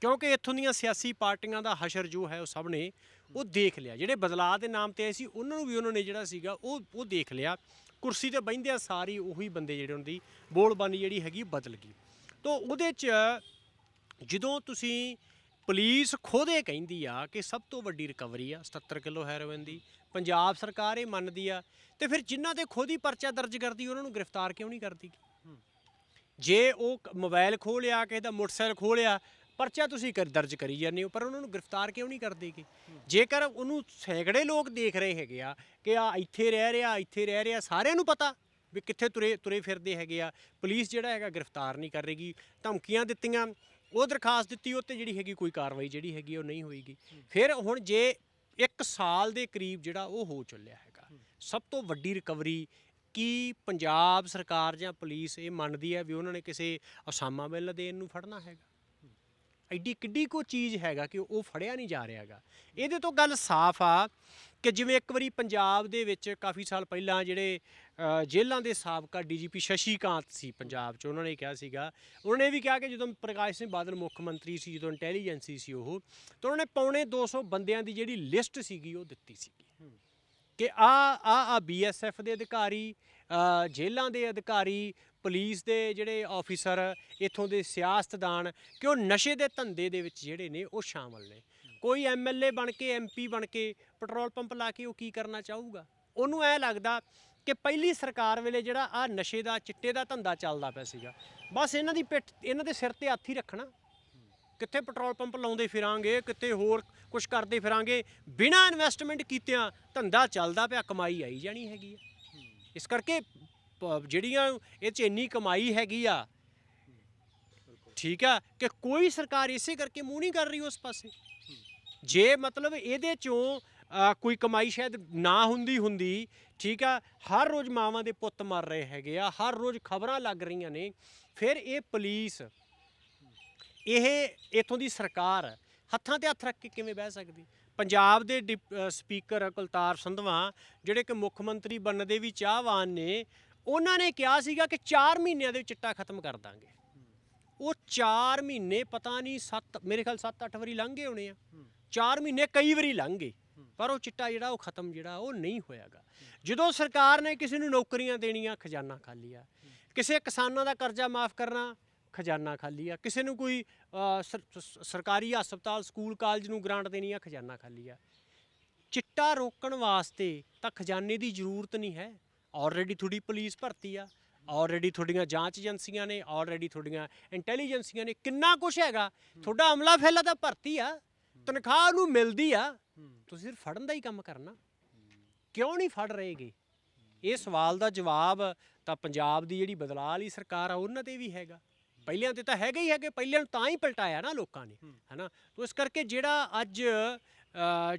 [SPEAKER 3] ਕਿਉਂਕਿ ਇੱਥੋਂ ਦੀਆਂ ਸਿਆਸੀ ਪਾਰਟੀਆਂ ਦਾ ਹਸ਼ਰ ਜੋ ਹੈ ਉਹ ਸਭ ਨੇ ਉਹ ਦੇਖ ਲਿਆ। ਜਿਹੜੇ ਬਦਲਾਅ ਦੇ ਨਾਮ ਤੇ ਆਏ ਸੀ, ਉਹਨਾਂ ਨੂੰ ਵੀ ਉਹਨਾਂ ਨੇ ਜਿਹੜਾ ਸੀਗਾ ਉਹ ਉਹ ਦੇਖ ਲਿਆ। ਕੁਰਸੀ ਤੇ ਬਹਿੰਦਿਆਂ ਸਾਰੀ ਉਹੀ ਬੰਦੇ ਜਿਹੜੇ ਉਹਨਾਂ ਦੀ ਬੋਲਬਾਨੀ ਜਿਹੜੀ ਹੈਗੀ ਬਦਲ ਗਈ। ਤੋਂ ਉਹਦੇ 'ਚ ਜਦੋਂ ਤੁਸੀਂ ਪੁਲਿਸ ਖੁਦ ਇਹ ਕਹਿੰਦੀ ਆ ਕਿ ਸਭ ਤੋਂ ਵੱਡੀ ਰਿਕਵਰੀ ਆ 77 ਕਿਲੋ ਹੈਰੋਇਨ ਦੀ, ਪੰਜਾਬ ਸਰਕਾਰ ਇਹ ਮੰਨਦੀ ਆ ਤੇ ਫਿਰ ਜਿਨ੍ਹਾਂ ਤੇ ਖੁਦ ਹੀ ਪਰਚਾ ਦਰਜ ਕਰਦੀ ਉਹਨਾਂ ਨੂੰ ਗ੍ਰਿਫਤਾਰ ਕਿਉਂ ਨਹੀਂ ਕਰਦੀ? ਜੇ ਉਹ ਕ- ਮੋਬਾਈਲ ਖੋਲਿਆ ਕਿਸੇ ਦਾ ਮੋਟਰਸਾਈਕਲ ਖੋਲਿਆ ਪਰਚਾ ਤੁਸੀਂ ਕਰ ਦਰਜ ਕਰੀ ਜਾਂਦੇ ਹੋ ਪਰ ਉਹਨਾਂ ਨੂੰ ਗ੍ਰਿਫਤਾਰ ਕਿਉਂ ਨਹੀਂ ਕਰਦੇਗੇ ਜੇਕਰ ਉਹਨੂੰ ਸੈਂਕੜੇ ਲੋਕ ਦੇਖ ਰਹੇ ਹੈਗੇ ਆ ਕਿ ਆ ਇੱਥੇ ਰਹਿ ਰਿਹਾ ਇੱਥੇ ਰਹਿ ਰਿਹਾ ਸਾਰਿਆਂ ਨੂੰ ਪਤਾ ਵੀ ਕਿੱਥੇ ਤੁਰੇ ਤੁਰੇ ਫਿਰਦੇ ਹੈਗੇ ਆ ਪੁਲਿਸ ਜਿਹੜਾ ਹੈਗਾ ਗ੍ਰਿਫਤਾਰ ਨਹੀਂ ਕਰੇਗੀ ਧਮਕੀਆਂ ਦਿੱਤੀਆਂ ਉਹ ਦਰਖਾਸਤ ਦਿੱਤੀ ਉਹ ਤੇ ਜਿਹੜੀ ਹੈਗੀ ਕੋਈ ਕਾਰਵਾਈ ਜਿਹੜੀ ਹੈਗੀ ਉਹ ਨਹੀਂ ਹੋਏਗੀ। ਫਿਰ ਹੁਣ ਜੇ 1 ਸਾਲ ਦੇ ਕਰੀਬ ਜਿਹੜਾ ਉਹ ਹੋ ਚੱਲਿਆ ਹੈਗਾ ਸਭ ਤੋਂ ਵੱਡੀ ਰਿਕਵਰੀ ਕੀ ਪੰਜਾਬ ਸਰਕਾਰ ਜਾਂ ਪੁਲਿਸ ਇਹ ਮੰਨਦੀ ਹੈ ਵੀ ਉਹਨਾਂ ਨੇ ਕਿਸੇ ਅਸਾਮਾ ਬਿੱਲ ਦੇਣ ਨੂੰ ਫੜਨਾ ਹੈਗਾ? ਐਡੀ ਕਿੱਡੀ ਕੋ ਚੀਜ਼ ਹੈਗਾ ਕਿ ਉਹ ਫੜਿਆ ਨਹੀਂ ਜਾ ਰਿਹਾ ਹੈਗਾ। ਇਹਦੇ ਤੋਂ ਗੱਲ ਸਾਫ਼ ਆ ਕਿ ਜਿਵੇਂ ਇੱਕ ਵਾਰੀ ਪੰਜਾਬ ਦੇ ਵਿੱਚ ਕਾਫੀ ਸਾਲ ਪਹਿਲਾਂ ਜਿਹੜੇ ਜੇਲ੍ਹਾਂ ਦੇ ਸਾਬਕਾ ਡੀਜੀਪੀ ਸ਼ਸ਼ੀਕਾਂਤ ਸੀ ਪੰਜਾਬ 'ਚ, ਉਹਨਾਂ ਨੇ ਕਿਹਾ ਸੀਗਾ। ਉਹਨਾਂ ਨੇ ਇਹ ਵੀ ਕਿਹਾ ਕਿ ਜਦੋਂ ਪ੍ਰਕਾਸ਼ ਸਿੰਘ ਬਾਦਲ ਮੁੱਖ ਮੰਤਰੀ ਸੀ, ਜਦੋਂ ਇੰਟੈਲੀਜੈਂਸੀ ਸੀ ਉਹ, ਤਾਂ ਉਹਨਾਂ ਨੇ ਪੌਣੇ 200 ਬੰਦਿਆਂ ਦੀ ਜਿਹੜੀ ਲਿਸਟ ਸੀਗੀ ਉਹ ਦਿੱਤੀ ਸੀਗੀ। ਕਿ ਆ ਆ ਆ ਬੀਐਸਐਫ ਦੇ ਅਧਿਕਾਰੀ ਜੇਲ੍ਹਾਂ ਦੇ ਅਧਿਕਾਰੀ, ਪੁਲਿਸ ਦੇ ਜਿਹੜੇ ਆਫੀਸਰ ਇੱਥੋਂ ਦੇ ਸਿਆਸਤਦਾਨ, ਕਿ ਉਹ ਨਸ਼ੇ ਦੇ ਧੰਦੇ ਦੇ ਵਿੱਚ ਜਿਹੜੇ ਨੇ ਉਹ ਸ਼ਾਮਲ ਨੇ। ਕੋਈ ਐਮਐਲਏ ਬਣ ਕੇ ਐਮਪੀ ਬਣ ਕੇ ਪੈਟਰੋਲ ਪੰਪ ਲਾ ਕੇ ਉਹ ਕੀ ਕਰਨਾ ਚਾਹੂਗਾ? ਉਹਨੂੰ ਐ ਲੱਗਦਾ ਕਿ ਪਹਿਲੀ ਸਰਕਾਰ ਵੇਲੇ ਜਿਹੜਾ ਆ ਨਸ਼ੇ ਦਾ, ਚਿੱਟੇ ਦਾ ਧੰਦਾ ਚੱਲਦਾ ਪਿਆ ਸੀਗਾ। ਬਸ ਇਹਨਾਂ ਦੀ ਪਿੱਠ, ਇਹਨਾਂ ਦੇ ਸਿਰ ਤੇ ਹੱਥ ਹੀ ਰੱਖਣਾ। ਕਿੱਥੇ ਪੈਟਰੋਲ ਪੰਪ ਲਾਉਂਦੇ ਫਿਰਾਂਗੇ, ਕਿੱਥੇ ਹੋਰ ਕੁਝ ਕਰਦੇ ਫਿਰਾਂਗੇ, ਬਿਨਾਂ ਇਨਵੈਸਟਮੈਂਟ ਕੀਤਿਆਂ ਧੰਦਾ ਚੱਲਦਾ ਪਿਆ, ਕਮਾਈ ਆਈ ਜਾਣੀ ਹੈਗੀ ਆ। ਇਸ ਕਰਕੇ ਪ- ਜਿਹੜੀਆਂ ਇਹ ਚ ਇੰਨੀ ਕਮਾਈ ਹੈਗੀ ਆ, ਠੀਕ ਆ, ਕਿ ਕੋਈ ਸਰਕਾਰ ਇਸੇ ਕਰਕੇ ਮੂੰਹ ਨਹੀਂ ਕਰ ਰਹੀ ਉਸ ਪਾਸੇ। ਜੇ ਮਤਲਬ ਇਹਦੇ ਚੋਂ ਕੋਈ ਕਮਾਈ ਸ਼ਾਇਦ ਨਾ ਹੁੰਦੀ ਹੁੰਦੀ, ਠੀਕ ਆ, ਹਰ ਰੋਜ਼ ਮਾਵਾਂ ਦੇ ਪੁੱਤ ਮਰ ਰਹੇ ਹੈਗੇ ਆ, ਹਰ ਰੋਜ਼ ਖਬਰਾਂ ਲੱਗ ਰਹੀਆਂ ਨੇ, ਫਿਰ ਇਹ ਪੁਲਿਸ ਇਹ ਇਥੋਂ ਦੀ ਸਰਕਾਰ ਹੱਥਾਂ ਤੇ ਹੱਥ ਰੱਖ ਕੇ ਕਿਵੇਂ ਬਹਿ ਸਕਦੀ? ਪੰਜਾਬ ਦੇ ਡਿਪ- ਸਪੀਕਰ ਕੁਲਤਾਰ ਸੰਧਵਾ, ਜਿਹੜੇ ਕਿ ਮੁੱਖ ਮੰਤਰੀ ਬਣਨ ਦੇ ਵੀ ਚਾਹਵਾਨ ਨੇ, ਉਹਨਾਂ ਨੇ ਕਿਹਾ ਸੀਗਾ ਕਿ 4 ਮਹੀਨਿਆਂ ਦੇ ਵਿੱਚ ਚਿੱਟਾ ਖਤਮ ਕਰ ਦਾਂਗੇ। ਉਹ 4 ਮਹੀਨੇ ਪਤਾ ਨਹੀਂ 7 ਮੇਰੇ ਖਿਆਲ 7-8 ਵਾਰੀ ਲੰਘ ਗਏ ਹੋਣੇ ਆ। 4 ਮਹੀਨੇ ਕਈ ਵਾਰੀ ਲੰਘ ਗਏ, ਪਰ ਉਹ ਚਿੱਟਾ ਜਿਹੜਾ ਉਹ ਖਤਮ ਜਿਹੜਾ ਉਹ ਨਹੀਂ ਹੋਇਆਗਾ। ਜਦੋਂ ਸਰਕਾਰ ਨੇ ਕਿਸੇ ਨੂੰ ਨੌਕਰੀਆਂ ਦੇਣੀਆਂ, ਖਜ਼ਾਨਾ ਖਾਲੀ ਆ, ਕਿਸੇ ਕਿਸਾਨਾਂ ਦਾ ਕਰਜ਼ਾ ਮਾਫ ਕਰਨਾ ਖਜ਼ਾਨਾ ਖਾਲੀ ਆ। ਕਿਸੇ ਨੂੰ ਕੋਈ ਅ, ਸਰ- ਸ- ਸਰਕਾਰੀ ਹਸਪਤਾਲ ਸਕੂਲ ਕਾਲਜ ਨੂੰ ਗ੍ਰਾਂਟ ਦੇਣੀ ਆ ਖਜ਼ਾਨਾ ਖਾਲੀ ਆ। ਚਿੱਟਾ ਰੋਕਣ ਵਾਸਤੇ ਤਾਂ ਖਜ਼ਾਨੇ ਦੀ ਜ਼ਰੂਰਤ ਨਹੀਂ ਹੈ। ਆਲਰੇਡੀ ਤੁਹਾਡੀ ਪੁਲਿਸ ਭਰਤੀ ਆ। ਆਲਰੇਡੀ ਤੁਹਾਡੀਆਂ ਜਾਂਚ ਏਜੰਸੀਆਂ ਨੇ ਆਲਰੇਡੀ ਤੁਹਾਡੀਆਂ ਇੰਟੈਲੀਜੈਂਸੀਆਂ ਨੇ ਕਿੰਨਾ ਕੁਝ ਹੈਗਾ। ਤੁਹਾਡਾ ਅਮਲਾ ਫੈਲਾ ਤਾਂ ਭਰਤੀ ਆ। ਤਨਖਾਹ ਨੂੰ ਮਿਲਦੀ ਆ। ਤੁਸੀਂ ਸਿਰਫ ਫੜਨ ਦਾ ਹੀ ਕੰਮ ਕਰਨਾ। ਕਿਉਂ ਨਹੀਂ ਫੜ ਰਹੇਗੇ ਇਹ ਸਵਾਲ ਦਾ ਜਵਾਬ ਤਾਂ ਪੰਜਾਬ ਦੀ ਜਿਹੜੀ ਬਦਲਾਅ ਵਾਲੀ ਸਰਕਾਰ ਆ ਉਹਨਾਂ ਤੇ ਵੀ ਹੈਗਾ। ਪਹਿਲਿਆਂ ਤੇ ਤਾਂ ਹੈਗਾ ਹੀ ਹੈਗੇ ਪਹਿਲਿਆਂ ਨੂੰ ਤਾਂ ਹੀ ਪਲਟਾਇਆ ਨਾ ਲੋਕਾਂ ਨੇ ਹੈਨਾ? ਤੋ ਇਸ ਕਰਕੇ ਜਿਹੜਾ ਅੱਜ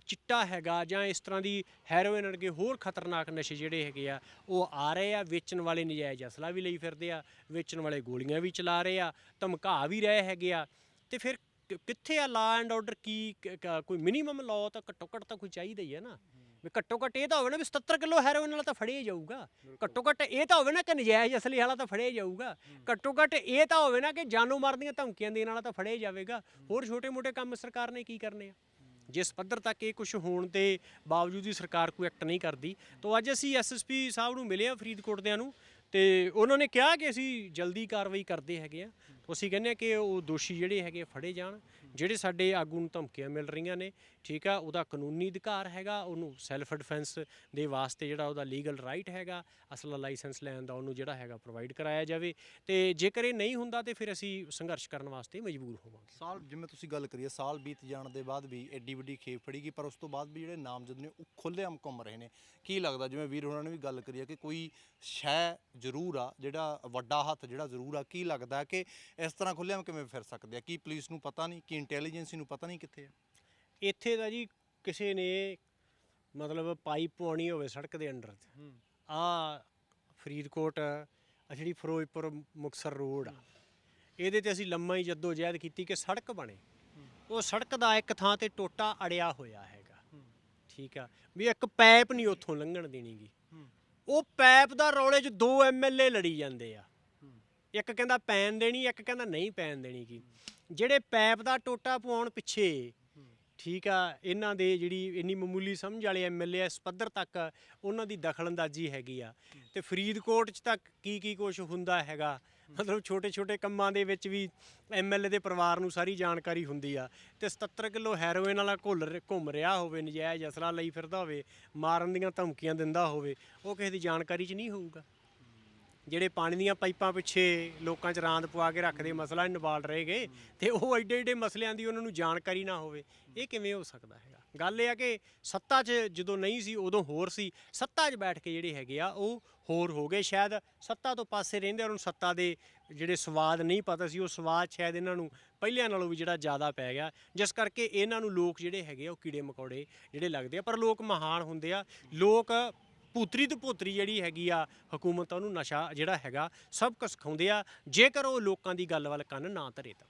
[SPEAKER 3] ਚਿੱਟਾ ਹੈਗਾ ਜਾਂ ਇਸ ਤਰ੍ਹਾਂ ਦੀ ਹੈਰੋਇਨ ਵਰਗੇ ਹੋਰ ਖਤਰਨਾਕ ਨਸ਼ੇ ਜਿਹੜੇ ਹੈਗੇ ਆ ਉਹ ਆ ਰਹੇ ਆ ਵੇਚਣ ਵਾਲੇ ਨਜਾਇਜ਼ ਅਸਲਾ ਵੀ ਲਈ ਫਿਰਦੇ ਆ ਵੇਚਣ ਵਾਲੇ ਗੋਲੀਆਂ ਵੀ ਚਲਾ ਰਹੇ ਆ ਧਮਕਾ ਵੀ ਰਹੇ ਹੈਗੇ ਆ ਤੇ ਫਿਰ ਕਿੱਥੇ ਆ ਲਾ ਐਂਡ ਆਰਡਰ ਕ- ਕੋਈ ਮਿਨੀਮਮ ਲਾਅ ਤਾਂ ਘੱਟੋ ਘੱਟ ਤਾਂ ਕੋਈ ਚਾਹੀਦਾ ਹੀ ਹੈ ਨਾ? ਵੀ ਘੱਟੋ ਘੱਟ ਇਹ ਤਾਂ ਹੋਵੇ ਨਾ ਵੀ 77 ਕਿਲੋ ਹੈਰੋਇਨ ਵਾਲਾ ਤਾਂ ਫੜਿਆ ਜਾਊਗਾ। ਘੱਟੋ ਘੱਟ ਇਹ ਤਾਂ ਹੋਵੇ ਨਾ ਕਿ ਨਜਾਇਜ਼ ਅਸਲੀ ਵਾਲਾ ਤਾਂ ਫੜਿਆ ਜਾਊਗਾ। ਘੱਟੋ ਘੱਟ ਇਹ ਤਾਂ ਹੋਵੇ ਨਾ ਕਿ ਜਾਨੋਂ ਮਾਰ ਦੀਆਂ ਧਮਕੀਆਂ ਦੇਣ ਵਾਲਾ ਤਾਂ ਫੜਿਆ ਜਾਵੇਗਾ। ਹੋਰ ਛੋਟੇ-ਮੋਟੇ ਕੰਮ ਸਰਕਾਰ ਨੇ ਕੀ ਕਰਨੇ ਆ? ਜਿਸ ਪੱਧਰ ਤੱਕ ਇਹ ਕੁਝ ਹੋਣ ਦੇ ਬਾਵਜੂਦ ਵੀ ਸਰਕਾਰ ਕੋਈ ਐਕਟ ਨਹੀਂ ਕਰਦੀ ਤੋਂ ਅੱਜ ਅਸੀਂ ਐਸਐਸਪੀ ਸਾਹਿਬ ਨੂੰ ਮਿਲੇ ਆ ਫਰੀਦਕੋਟ ਦਿਆਂ ਨੂੰ ਤੇ ਉਹਨਾਂ ਨੇ ਕਿਹਾ ਕਿ ਅਸੀਂ ਜਲਦੀ ਕਾਰਵਾਈ ਕਰਦੇ ਹੈਗੇ ਆ। ਅਸੀਂ ਕਹਿੰਦੇ ਆ ਕਿ ਉਹ ਦੋਸ਼ੀ ਜਿਹੜੇ ਹੈਗੇ ਫੜੇ ਜਾਣ। ਜਿਹੜੇ ਸਾਡੇ ਆਗੂ ਨੂੰ ਧਮਕੀਆਂ ਮਿਲ ਰਹੀਆਂ ਨੇ ਠੀਕ ਆ, ਉਹਦਾ ਕਾਨੂੰਨੀ ਅਧਿਕਾਰ ਹੈਗਾ, ਉਹਨੂੰ ਸੈਲਫ ਡਿਫੈਂਸ ਦੇ ਵਾਸਤੇ ਜਿਹੜਾ ਉਹਦਾ ਲੀਗਲ ਰਾਈਟ ਹੈਗਾ, ਅਸਲਾ ਲਾਇਸੈਂਸ ਲੈਣ ਦਾ ਉਹਨੂੰ ਜਿਹੜਾ ਹੈਗਾ ਪ੍ਰੋਵਾਈਡ ਕਰਾਇਆ ਜਾਵੇ ਤੇ ਜੇਕਰ ਇਹ ਨਹੀਂ ਹੁੰਦਾ ਤੇ ਫਿਰ ਅਸੀਂ ਸੰਘਰਸ਼ ਕਰਨ ਵਾਸਤੇ ਮਜਬੂਰ ਹੋਵਾਂਗੇ।
[SPEAKER 4] ਸਾਲ, ਜਿਵੇਂ ਤੁਸੀਂ ਗੱਲ ਕਰੀਏ, ਸਾਲ ਬੀਤ ਜਾਣ ਦੇ ਬਾਅਦ ਵੀ ਐਡੀ ਵੱਡੀ ਖੇਪ ਫੜੀ ਗਈ, ਪਰ ਉਸ ਤੋਂ ਬਾਅਦ ਵੀ ਜਿਹੜੇ ਨਾਮਜ਼ਦ ਨੇ, ਉਹ ਖੁੱਲ੍ਹੇਆਮ ਘੁੰਮ ਰਹੇ ਨੇ। ਕੀ ਲੱਗਦਾ, ਜਿਵੇਂ ਵੀਰ ਹੋਣਾ ਨੇ ਵੀ ਗੱਲ ਕਰੀ ਹੈ ਕਿ ਕੋਈ ਸ਼ੈ ਜ਼ਰੂਰ ਆ, ਜਿਹੜਾ ਵੱਡਾ ਹੱਥ ਜਿਹੜਾ ਜ਼ਰੂਰ ਆ, ਕੀ ਲੱਗਦਾ ਕਿ ਇਸ ਤਰ੍ਹਾਂ ਖੁੱਲ੍ਹੇਆਮ ਕਿਵੇਂ ਫਿਰ ਸਕਦੇ ਆ? ਕੀ ਪੁਲਿਸ ਨੂੰ ਪਤਾ ਨਹੀਂ, ਕੀ ਇੰਟੈਲੀਜੈਂਸੀ ਨੂੰ ਪਤਾ ਨਹੀਂ ਕਿੱਥੇ ਆ?
[SPEAKER 3] ਇੱਥੇ ਦਾ ਜੀ ਕਿਸੇ ਨੇ ਮਤਲਬ ਪਾਈਪ ਪਵਾਉਣੀ ਹੋਵੇ ਸੜਕ ਦੇ ਅੰਡਰ ਆ ਫਰੀਦਕੋਟ ਆ ਜਿਹੜੀ ਫਿਰੋਜ਼ਪੁਰ ਮੁਕਸਰ ਰੋਡ ਆ। ਇਹਦੇ ਤੇ ਅਸੀਂ ਲੰਮਾ ਹੀ ਜੱਦੋ ਜਹਿਦ ਕੀਤੀ ਕਿ ਸੜਕ ਬਣੇ। ਉਹ ਸੜਕ ਦਾ ਇੱਕ ਥਾਂ ਤੇ ਟੋਟਾ ਅੜਿਆ ਹੋਇਆ ਹੈਗਾ। ਠੀਕ ਆ। ਵੀ ਇੱਕ ਪਾਈਪ ਨਹੀਂ ਉੱਥੋਂ ਲੰਘਣ ਦੇਣੀਗੀ। ਉਹ ਪਾਈਪ ਦਾ ਰੌਲੇ 'ਚ ਦੋ ਐਮਐਲਏ ਲੜੀ ਜਾਂਦੇ ਆ। ਇੱਕ ਕਹਿੰਦਾ ਪੈਨ ਦੇਣੀ ਇੱਕ ਕਹਿੰਦਾ ਨਹੀਂ ਪੈਨ ਦੇਣੀ ਗੀ ਜਿਹੜੇ ਪੈਪ ਦਾ ਟੋਟਾ ਪਵਾਉਣ ਪਿੱਛੇ ਠੀਕ ਆ, ਇਹਨਾਂ ਦੇ ਜਿਹੜੀ ਇੰਨੀ ਮਾਮੂਲੀ ਸਮਝ ਵਾਲੇ ਐਮਐਲਏ ਇਸ ਪੱਧਰ ਤੱਕ ਉਹਨਾਂ ਦੀ ਦਖਲਅੰਦਾਜ਼ੀ ਹੈਗੀ ਆ। ਤੇ ਫਰੀਦਕੋਟ 'ਚ ਤੱਕ ਕੀ ਕੀ ਕੁਝ ਹੁੰਦਾ ਹੈਗਾ? ਮਤਲਬ ਛੋਟੇ ਛੋਟੇ ਕੰਮਾਂ ਦੇ ਵਿੱਚ ਵੀ ਐਮਐਲਏ ਦੇ ਪਰਿਵਾਰ ਨੂੰ ਸਾਰੀ ਜਾਣਕਾਰੀ ਹੁੰਦੀ ਆ। ਤੇ 77 ਕਿਲੋ ਹੈਰੋਇਨ ਵਾਲਾ ਘੁੱਲ ਰ- ਘੁੰਮ ਰਿਹਾ ਹੋਵੇ, ਨਜਾਇਜ਼ ਅਸਲਾ ਲਈ ਫਿਰਦਾ ਹੋਵੇ, ਮਾਰਨ ਦੀਆਂ ਧਮਕੀਆਂ ਦਿੰਦਾ ਹੋਵੇ, ਉਹ ਕਿਸੇ ਦੀ ਜਾਣਕਾਰੀ 'ਚ ਨਹੀਂ ਹੋਊਗਾ? ਜਿਹੜੇ ਪਾਣੀ ਦੀਆਂ ਪਾਈਪਾਂ ਪਿੱਛੇ ਲੋਕਾਂ 'ਚ ਰਾਂਦ ਪਵਾ ਕੇ ਰੱਖਦੇ ਮਸਲਾ ਇਨਵੋਲਡ ਰਹੇ ਗਏ ਤੇ ਉਹ ਐਡੇ ਐਡੇ ਮਸਲਿਆਂ ਦੀ ਉਹਨਾਂ ਨੂੰ ਜਾਣਕਾਰੀ ਨਾ ਹੋਵੇ, ਇਹ ਕਿਵੇਂ ਹੋ ਸਕਦਾ ਹੈਗਾ? ਗੱਲ ਇਹ ਆ ਕਿ ਸੱਤਾ 'ਚ ਜਦੋਂ ਨਹੀਂ ਸੀ, ਉਦੋਂ ਹੋਰ ਸੀ। ਸੱਤਾ 'ਚ ਬੈਠ ਕੇ ਜਿਹੜੇ ਹੈਗੇ ਆ, ਉਹ ਹੋਰ ਹੋ ਗਏ। ਸ਼ਾਇਦ ਸੱਤਾ ਤੋਂ ਪਾਸੇ ਰਹਿੰਦੇ ਉਹਨਾਂ ਨੂੰ ਸੱਤਾ ਦੇ ਜਿਹੜੇ ਸਵਾਦ ਨਹੀਂ ਪਤਾ ਸੀ, ਉਹ ਸਵਾਦ ਸ਼ਾਇਦ ਇਹਨਾਂ ਨੂੰ ਪਹਿਲਿਆਂ ਨਾਲੋਂ ਵੀ ਜਿਹੜਾ ਜ਼ਿਆਦਾ ਪੈ ਗਿਆ। ਜਿਸ ਕਰਕੇ ਇਹਨਾਂ ਨੂੰ ਲੋਕ ਜਿਹੜੇ ਹੈਗੇ ਆ, ਉਹ ਕੀੜੇ ਮਕੌੜੇ ਜਿਹੜੇ ਲੱਗਦੇ ਆ, ਪਰ ਲੋਕ ਮਹਾਨ ਹੁੰਦੇ ਆ। ਲੋਕ ਪੁੱਤਰੀ ਤੇ ਪੁੱਤਰੀ ਜਿਹੜੀ ਹੈਗੀ ਆ, ਹਕੂਮਤ ਉਹਨੂੰ ਨਸ਼ਾ ਜਿਹੜਾ ਹੈਗਾ, ਸਭ ਕੁਝ ਸਿਖਾਉਂਦੇ ਆ। ਜੇਕਰ ਉਹ ਲੋਕਾਂ ਦੀ ਗੱਲ ਵੱਲ ਕੰਨ ਨਾ ਧਰੇ ਤਾਂ।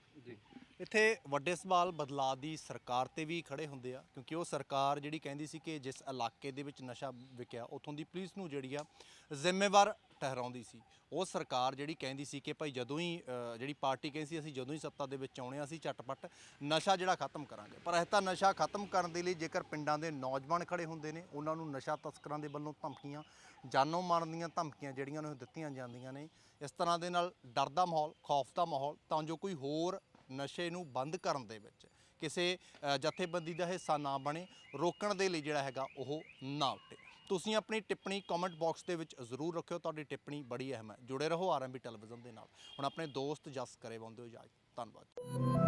[SPEAKER 4] ਇੱਥੇ ਵੱਡੇ ਸਵਾਲ ਬਦਲਾਅ ਦੀ ਸਰਕਾਰ ਤੇ ਵੀ ਖੜੇ ਹੁੰਦੇ ਆ ਕਿਉਂਕਿ ਉਹ ਸਰਕਾਰ ਜਿਹੜੀ ਕਹਿੰਦੀ ਸੀ ਕਿ ਜਿਸ ਇਲਾਕੇ ਦੇ ਵਿੱਚ ਨਸ਼ਾ ਵਿਕਿਆ ਉਥੋਂ ਦੀ ਪੁਲਿਸ ਨੂੰ ਜਿਹੜੀ ਆ ਜ਼ਿੰਮੇਵਾਰ ਠਹਿਰਾਉਂਦੀ ਸੀ। ਉਹ ਸਰਕਾਰ ਜਿਹੜੀ ਕਹਿੰਦੀ ਸੀ ਕਿ ਭਾਈ ਜਦੋਂ ਹੀ ਜਿਹੜੀ ਪਾਰਟੀ ਕਹਿੰਦੀ ਸੀ ਅਸੀਂ ਜਦੋਂ ਹੀ ਸੱਤਾ ਦੇ ਵਿੱਚ ਆਉਣੇ ਆ, ਅਸੀਂ ਝਟਪਟ ਨਸ਼ਾ ਜਿਹੜਾ ਖਤਮ ਕਰਾਂਗੇ। ਪਰ ਇਹ ਤਾਂ ਨਸ਼ਾ ਖਤਮ ਕਰਨ ਦੇ ਲਈ ਜੇਕਰ ਪਿੰਡਾਂ ਦੇ ਨੌਜਵਾਨ ਖੜੇ ਹੁੰਦੇ ਨੇ ਉਹਨਾਂ ਨੂੰ ਨਸ਼ਾ ਤਸਕਰਾਂ ਦੇ ਵੱਲੋਂ ਧਮਕੀਆਂ ਜਾਨੋਂ ਮਾਰਨ ਦੀਆਂ ਧਮਕੀਆਂ ਜਿਹੜੀਆਂ ਨੇ ਉਹ ਦਿੱਤੀਆਂ ਜਾਂਦੀਆਂ ਨੇ। ਇਸ ਤਰ੍ਹਾਂ ਦੇ ਨਾਲ ਡਰ ਦਾ ਮਾਹੌਲ ਖੌਫ ਦਾ ਮਾਹੌਲ ਤਾਂ ਜੋ ਕੋਈ ਹੋਰ ਨਸ਼ੇ ਨੂੰ ਬੰਦ ਕਰਨ ਦੇ ਵਿੱਚ ਕਿਸੇ ਜਥੇਬੰਦੀ ਦਾ ਹਿੱਸਾ ਨਾ ਬਣੇ, ਰੋਕਣ ਦੇ ਲਈ ਜਿਹੜਾ ਹੈਗਾ ਉਹ ਨਾ ਉੱਠੇ। ਤੁਸੀਂ ਆਪਣੀ ਟਿੱਪਣੀ ਕਮੈਂਟ ਬਾਕਸ ਦੇ ਵਿੱਚ ਜ਼ਰੂਰ ਰੱਖਿਓ, ਤੁਹਾਡੀ ਟਿੱਪਣੀ ਬੜੀ ਅਹਿਮ ਹੈ। ਜੁੜੇ ਰਹੋ ਆਰਐਮਬੀ ਟੈਲੀਵਿਜ਼ਨ ਦੇ ਨਾਲ। ਹੁਣ ਆਪਣੇ ਦੋਸਤ ਜਸ ਕਰੇ ਬੰਦੇ ਹੋ ਇਜਾਜ਼ਤ। ਧੰਨਵਾਦ।